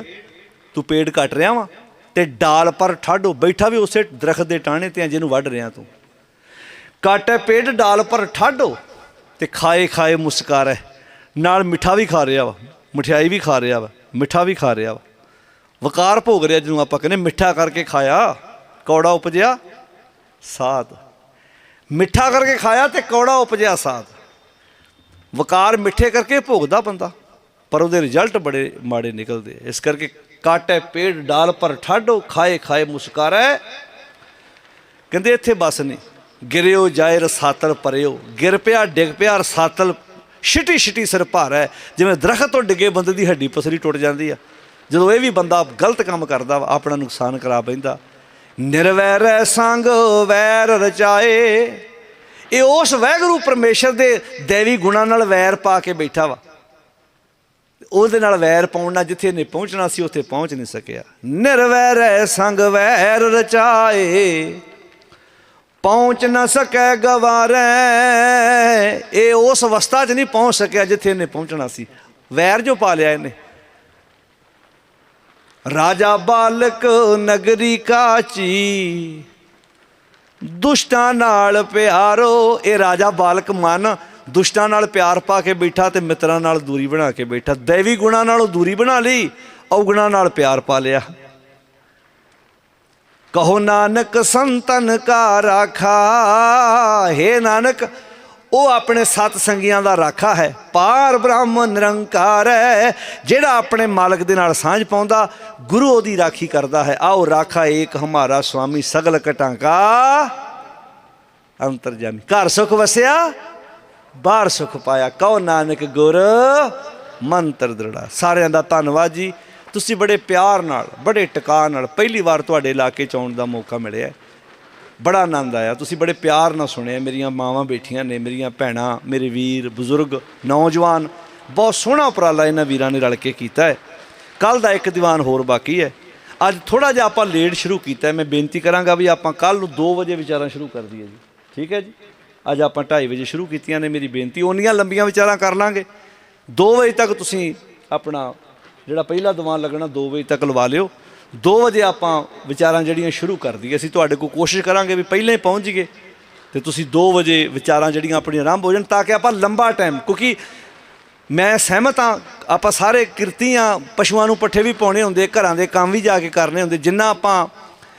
ਤੂੰ ਪੇੜ ਕੱਟ ਰਿਹਾ ਵਾ ਤੇ ਡਾਲ ਪਰ ਠਾਡੋ, ਬੈਠਾ ਵੀ ਉਸੇ ਦਰਖਤ ਦੇ ਟਾਹਣੇ ਤੇ ਜਿਹਨੂੰ ਵੱਢ ਰਿਹਾ ਤੂੰ। ਕਾਟੇ ਪੇੜ, ਡਾਲ ਪਰ ਠਾਡੋ ਤੇ ਖਾਏ ਖਾਏ ਮੁਸਕਾਰੇ। ਨਾਲ ਮਿੱਠਾ ਵੀ ਖਾ ਰਿਹਾ ਵਾ, ਮਠਿਆਈ ਵੀ ਖਾ ਰਿਹਾ ਵਾ, ਮਿੱਠਾ ਵੀ ਖਾ ਰਿਹਾ ਵਾ। ਵਕਾਰ ਭੋਗ ਰਿਹਾ ਜਿਹਨੂੰ ਆਪਾਂ ਕਹਿੰਦੇ ਮਿੱਠਾ ਕਰਕੇ ਖਾਇਆ, ਕੌੜਾ ਉਪਜਿਆ ਸਾਧ। ਮਿੱਠਾ ਕਰਕੇ ਖਾਇਆ ਤੇ ਕੌੜਾ ਉਪਜਿਆ ਸਾਧ। ਵਕਾਰ ਮਿੱਠੇ ਕਰਕੇ ਭੋਗਦਾ ਬੰਦਾ, ਪਰ ਉਹਦੇ ਰਿਜ਼ਲਟ ਬੜੇ ਮਾੜੇ ਨਿਕਲਦੇ ਇਸ ਕਰਕੇ ਕਾਟੇ ਪੇੜ, ਡਾਲ ਪਰ ਠਾਡੋ, ਖਾਏ ਖਾਏ ਮੁਸਕਾਰੇ। ਕਹਿੰਦੇ ਇੱਥੇ ਬਸ ਨਹੀਂ ਗਿਰਿਓ ਜਾਏ ਰਸਾਤਲ ਪਰਿਓ, ਗਿਰ ਪਿਆ ਡਿੱਗ ਪਿਆ ਰਸਾਤਲ ਛਿਟੀ ਛਿਟੀ ਸਿਰ ਭਾਰ। ਹੈ ਜਿਵੇਂ ਦਰਖਤ ਤੋਂ ਡਿੱਗੇ ਬੰਦੇ ਦੀ ਹੱਡੀ ਪਸਰੀ ਟੁੱਟ ਜਾਂਦੀ ਆ। ਜਦੋਂ ਇਹ ਵੀ ਬੰਦਾ ਗਲਤ ਕੰਮ ਕਰਦਾ ਵਾ, ਆਪਣਾ ਨੁਕਸਾਨ ਕਰਾ ਪੈਂਦਾ। ਨਿਰਵੈਰ ਸੰਗ, ਵੈਰ ਰਚਾਏ। ਇਹ ਉਸ ਵਾਹਿਗੁਰੂ ਪਰਮੇਸ਼ਰ ਦੇ ਦੇਵੀ ਗੁਣਾਂ ਨਾਲ ਵੈਰ ਪਾ ਕੇ ਬੈਠਾ ਵਾ। ਉਹਦੇ ਨਾਲ ਵੈਰ ਪਾਉਣਾ ਜਿੱਥੇ ਨੇ ਪਹੁੰਚਣਾ ਸੀ, ਉੱਥੇ ਪਹੁੰਚ ਨਹੀਂ ਸਕਿਆ। ਨਿਰਵੈਰੈ ਸੰਗ, ਵੈਰ ਰਚਾਏ। ਪਹੁੰਚ ਨਾ ਸਕੈ ਗਵਾਰੈ। ਇਹ ਉਸ ਅਵਸਥਾ 'ਚ ਨਹੀਂ ਪਹੁੰਚ ਸਕਿਆ ਜਿੱਥੇ ਇਹਨੇ ਪਹੁੰਚਣਾ ਸੀ। ਵੈਰ ਜੋ ਪਾ ਲਿਆ ਇਹਨੇ। ਰਾਜਾ ਬਾਲਕ ਨਗਰੀ ਕਾਚੀ। ਦੁਸ਼ਟਾਂ ਨਾਲ ਪਿਆਰੋ, ਇਹ ਰਾਜਾ ਬਾਲਕ ਮਨ ਦੁਸ਼ਟਾਂ ਨਾਲ ਪਿਆਰ ਪਾ ਕੇ ਬੈਠਾ ਤੇ ਮਿੱਤਰਾਂ ਨਾਲ ਦੂਰੀ ਬਣਾ ਕੇ ਬੈਠਾ। ਦੇਵੀ ਗੁਣਾਂ ਨਾਲੋਂ ਦੂਰੀ ਬਣਾ ਲਈ, ਔਗੁਣਾਂ ਨਾਲ ਪਿਆਰ ਪਾ ਲਿਆ। ਕਹੋ ਨਾਨਕ ਸੰਤਨ ਕਾ ਰਾਖਾ, ਹੈ ਨਾਨਕ ਉਹ ਆਪਣੇ ਸਤ ਸੰਗੀਆਂ ਦਾ ਰਾਖਾ ਹੈ। ਪਾਰ ਬ੍ਰਹਮ ਨਿਰੰਕਾਰ ਹੈ, ਜਿਹੜਾ ਆਪਣੇ ਮਾਲਕ ਦੇ ਨਾਲ ਸਾਂਝ ਪਾਉਂਦਾ, ਗੁਰੂ ਉਹਦੀ ਰਾਖੀ ਕਰਦਾ ਹੈ। ਆਓ ਰਾਖਾ ਏਕ ਹਮਾਰਾ ਸੁਆਮੀ ਸਗਲ ਕਟਾਂਕਾ ਅੰਤਰਜਾਮੀ। ਘਰ ਸੁਖ ਵਸਿਆ, ਬਾਹਰ ਸੁਖ ਪਾਇਆ। ਕਹੋ ਨਾਨਕ ਗੁਰ ਮੰਤਰ ਦ੍ਰਿੜਾ। ਸਾਰਿਆਂ ਦਾ ਧੰਨਵਾਦ ਜੀ। ਤੁਸੀਂ ਬੜੇ ਪਿਆਰ ਨਾਲ, ਬੜੇ ਟਿਕਾ ਨਾਲ ਪਹਿਲੀ ਵਾਰ ਤੁਹਾਡੇ ਇਲਾਕੇ ਚ ਆਉਣ ਦਾ ਮੌਕਾ ਮਿਲਿਆ ਬੜਾ ਆਨੰਦ ਆਇਆ। ਤੁਸੀਂ ਬੜੇ ਪਿਆਰ ਨਾਲ ਸੁਣਿਆ, ਮੇਰੀਆਂ ਮਾਵਾਂ ਬੈਠੀਆਂ ਨੇ, ਮੇਰੀਆਂ ਭੈਣਾਂ, ਮੇਰੇ ਵੀਰ, ਬਜ਼ੁਰਗ, ਨੌਜਵਾਨ, ਬਹੁਤ ਸੋਹਣਾ ਉਪਰਾਲਾ ਇਹਨਾਂ ਵੀਰਾਂ ਨੇ ਰਲ ਕੇ ਕੀਤਾ ਹੈ। ਕੱਲ ਦਾ ਇੱਕ ਦੀਵਾਨ ਹੋਰ ਬਾਕੀ ਹੈ। ਅੱਜ ਥੋੜਾ ਜਿਹਾ ਆਪਾਂ ਲੇਟ ਸ਼ੁਰੂ ਕੀਤਾ ਮੈਂ ਬੇਨਤੀ ਕਰਾਂਗਾ ਵੀ ਆਪਾਂ ਕੱਲ ਨੂੰ 2 ਵਜੇ ਵਿਚਾਰਾਂ ਸ਼ੁਰੂ ਕਰ ਦਈਏ ਜੀ। ਠੀਕ ਹੈ ਜੀ? ਅੱਜ ਆਪਾਂ 2:30 ਵਜੇ ਸ਼ੁਰੂ ਕੀਤੀਆਂ ਨੇ ਮੇਰੀ ਬੇਨਤੀ। ਓਨੀਆਂ ਲੰਬੀਆਂ ਵਿਚਾਰਾਂ ਕਰ ਲਾਂਗੇ। 2 ਵਜੇ ਤੱਕ ਤੁਸੀਂ ਆਪਣਾ ਜਿਹੜਾ ਪਹਿਲਾ ਦੀਵਾਨ ਲੱਗਣਾ 2 ਵਜੇ ਤੱਕ ਲਵਾ ਲਿਓ। 2 ਵਜੇ ਆਪਾਂ ਵਿਚਾਰਾਂ ਜਿਹੜੀਆਂ ਸ਼ੁਰੂ ਕਰ ਦਈਏ, ਅਸੀਂ ਤੁਹਾਡੇ ਕੋਲ ਕੋਸ਼ਿਸ਼ ਕਰਾਂਗੇ ਵੀ ਪਹਿਲਾਂ ਹੀ ਪਹੁੰਚ ਜੀਏ ਤੇ ਤੁਸੀਂ 2 ਵਜੇ ਵਿਚਾਰਾਂ ਜਿਹੜੀਆਂ ਆਪਣੀਆਂ ਆਰੰਭ ਹੋ ਜਾਣ ਤਾਂ ਕਿ ਆਪਾਂ ਲੰਬਾ ਟਾਈਮ ਕਿਉਂਕਿ ਮੈਂ ਸਹਿਮਤ ਹਾਂ, ਆਪਾਂ ਸਾਰੇ ਕਿਰਤੀਆਂ ਪਸ਼ੂਆਂ ਨੂੰ ਪੱਠੇ ਵੀ ਪਾਉਣੇ ਹੁੰਦੇ, ਘਰਾਂ ਦੇ ਕੰਮ ਵੀ ਜਾ ਕੇ ਕਰਨੇ ਹੁੰਦੇ, ਜਿੰਨਾ ਆਪਾਂ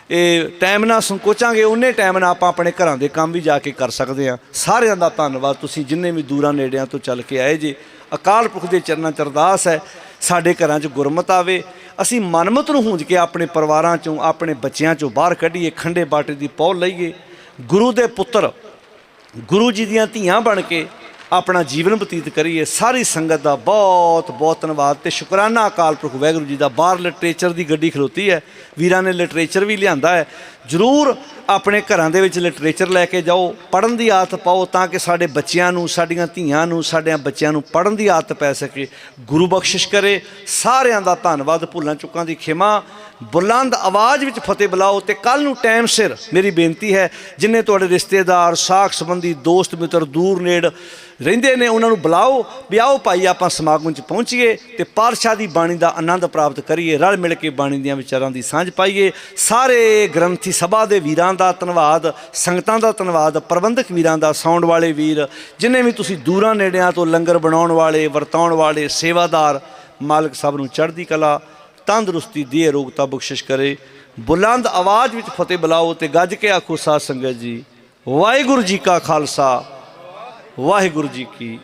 ਇਹ ਟਾਈਮ ਨਾਲ ਸੰਕੋਚਾਂਗੇ ਉਨੇ ਟਾਈਮ ਨਾਲ ਆਪਾਂ ਆਪਣੇ ਘਰਾਂ ਦੇ ਕੰਮ ਵੀ ਜਾ ਕੇ ਕਰ ਸਕਦੇ ਹਾਂ। ਸਾਰਿਆਂ ਦਾ ਧੰਨਵਾਦ, ਤੁਸੀਂ ਜਿੰਨੇ ਵੀ ਦੂਰਾਂ ਨੇੜਿਆਂ ਤੋਂ ਚੱਲ ਕੇ ਆਏ ਜੇ। ਅਕਾਲ ਪੁਰਖ ਦੇ ਚਰਨਾਂ ਚ ਅਰਦਾਸ ਹੈ, ਸਾਡੇ ਘਰਾਂ 'ਚ ਗੁਰਮਤ ਆਵੇ। ਅਸੀਂ ਮਨਮਤ ਨੂੰ ਹੂੰਜ ਕੇ ਆਪਣੇ ਪਰਿਵਾਰਾਂ 'ਚੋਂ, ਆਪਣੇ ਬੱਚਿਆਂ 'ਚੋਂ ਬਾਹਰ ਕੱਢੀਏ, ਖੰਡੇ ਬਾਟੇ ਦੀ ਪੌਲ ਲਈਏ। ਗੁਰੂ ਦੇ ਪੁੱਤਰ, ਗੁਰੂ ਜੀ ਦੀਆਂ ਧੀਆਂ ਬਣ ਕੇ ਆਪਣਾ ਜੀਵਨ ਬਤੀਤ ਕਰੀਏ। ਸਾਰੀ ਸੰਗਤ ਦਾ ਬਹੁਤ ਬਹੁਤ ਧੰਨਵਾਦ ਤੇ ਸ਼ੁਕਰਾਨਾ ਅਕਾਲ ਪੁਰਖ ਵਾਹਿਗੁਰੂ ਜੀ ਦਾ। ਬਾਹਰ ਲਿਟਰੇਚਰ ਦੀ ਗੱਡੀ ਖਲੋਤੀ ਹੈ। ਵੀਰਾਂ ਨੇ ਲਿਟਰੇਚਰ ਵੀ ਲਿਆਂਦਾ ਹੈ। ਜਰੂਰ ਆਪਣੇ ਘਰਾਂ ਦੇ ਵਿੱਚ ਲਿਟਰੇਚਰ ਲੈ ਕੇ ਜਾਓ। ਪੜਨ ਦੀ ਆਦਤ ਪਾਓ ਤਾਂ ਕਿ ਸਾਡੇ ਬੱਚਿਆਂ ਨੂੰ, ਸਾਡੀਆਂ ਧੀਆਂ ਨੂੰ, ਸਾਡਿਆਂ ਬੱਚਿਆਂ ਨੂੰ ਪੜਨ ਦੀ ਆਦਤ ਪੈ ਸਕੇ। ਗੁਰੂ ਬਖਸ਼ਿਸ਼ ਕਰੇ। ਸਾਰਿਆਂ ਦਾ ਧੰਨਵਾਦ। ਭੁੱਲਾਂ ਚੁੱਕਾਂ ਦੀ ਖਿਮਾ। ਬੁਲੰਦ ਆਵਾਜ਼ ਵਿੱਚ ਫਤਿਹ ਬੁਲਾਓ ਤੇ ਕੱਲ ਨੂੰ ਟਾਈਮ ਸਿਰ ਮੇਰੀ ਬੇਨਤੀ ਹੈ, ਜਿੰਨੇ ਤੁਹਾਡੇ ਰਿਸ਼ਤੇਦਾਰ, ਸਾਖ ਸੰਬੰਧੀ, ਦੋਸਤ, ਮਿੱਤਰ ਦੂਰ ਨੇੜ ਰਹਿੰਦੇ ਨੇ, ਉਹਨਾਂ ਨੂੰ ਬੁਲਾਓ ਵੀ ਆਓ ਭਾਈ, ਆਪਾਂ ਸਮਾਗਮ 'ਚ ਪਹੁੰਚੀਏ ਤੇ ਪਾਤਸ਼ਾਹ ਦੀ ਬਾਣੀ ਦਾ ਆਨੰਦ ਪ੍ਰਾਪਤ ਕਰੀਏ, ਰਲ ਮਿਲ ਕੇ ਬਾਣੀ ਦੀਆਂ ਵਿਚਾਰਾਂ ਦੀ ਸਾਂਝ ਪਾਈਏ। ਸਾਰੇ ਗ੍ਰੰਥੀ ਸਭਾ ਦੇ ਵੀਰਾਂ ਦਾ ਧੰਨਵਾਦ, ਸੰਗਤਾਂ ਦਾ ਧੰਨਵਾਦ, ਪ੍ਰਬੰਧਕ ਵੀਰਾਂ ਦਾ ਸਾਊਂਡ ਵਾਲੇ ਵੀਰ, ਜਿੰਨੇ ਵੀ ਤੁਸੀਂ ਦੂਰਾਂ ਨੇੜਿਆਂ ਤੋਂ ਲੰਗਰ ਬਣਾਉਣ ਵਾਲੇ, ਵਰਤਾਉਣ ਵਾਲੇ, ਸੇਵਾਦਾਰ, ਮਾਲਕ ਸਭ ਨੂੰ ਚੜ੍ਹਦੀ ਕਲਾ ਤੰਦਰੁਸਤੀ ਦੇ ਅਰੋਗਤਾ ਬਖਸ਼ਿਸ਼ ਕਰੇ। ਬੁਲੰਦ ਆਵਾਜ਼ ਵਿੱਚ ਫਤਿਹ ਬੁਲਾਓ ਤੇ ਗੱਜ ਕੇ ਆਖੋ, ਸਾਧ ਸੰਗਤ ਜੀ, ਵਾਹਿਗੁਰੂ ਜੀ ਕਾ ਖਾਲਸਾ, ਵਾਹਿਗੁਰੂ ਜੀ ਕੀ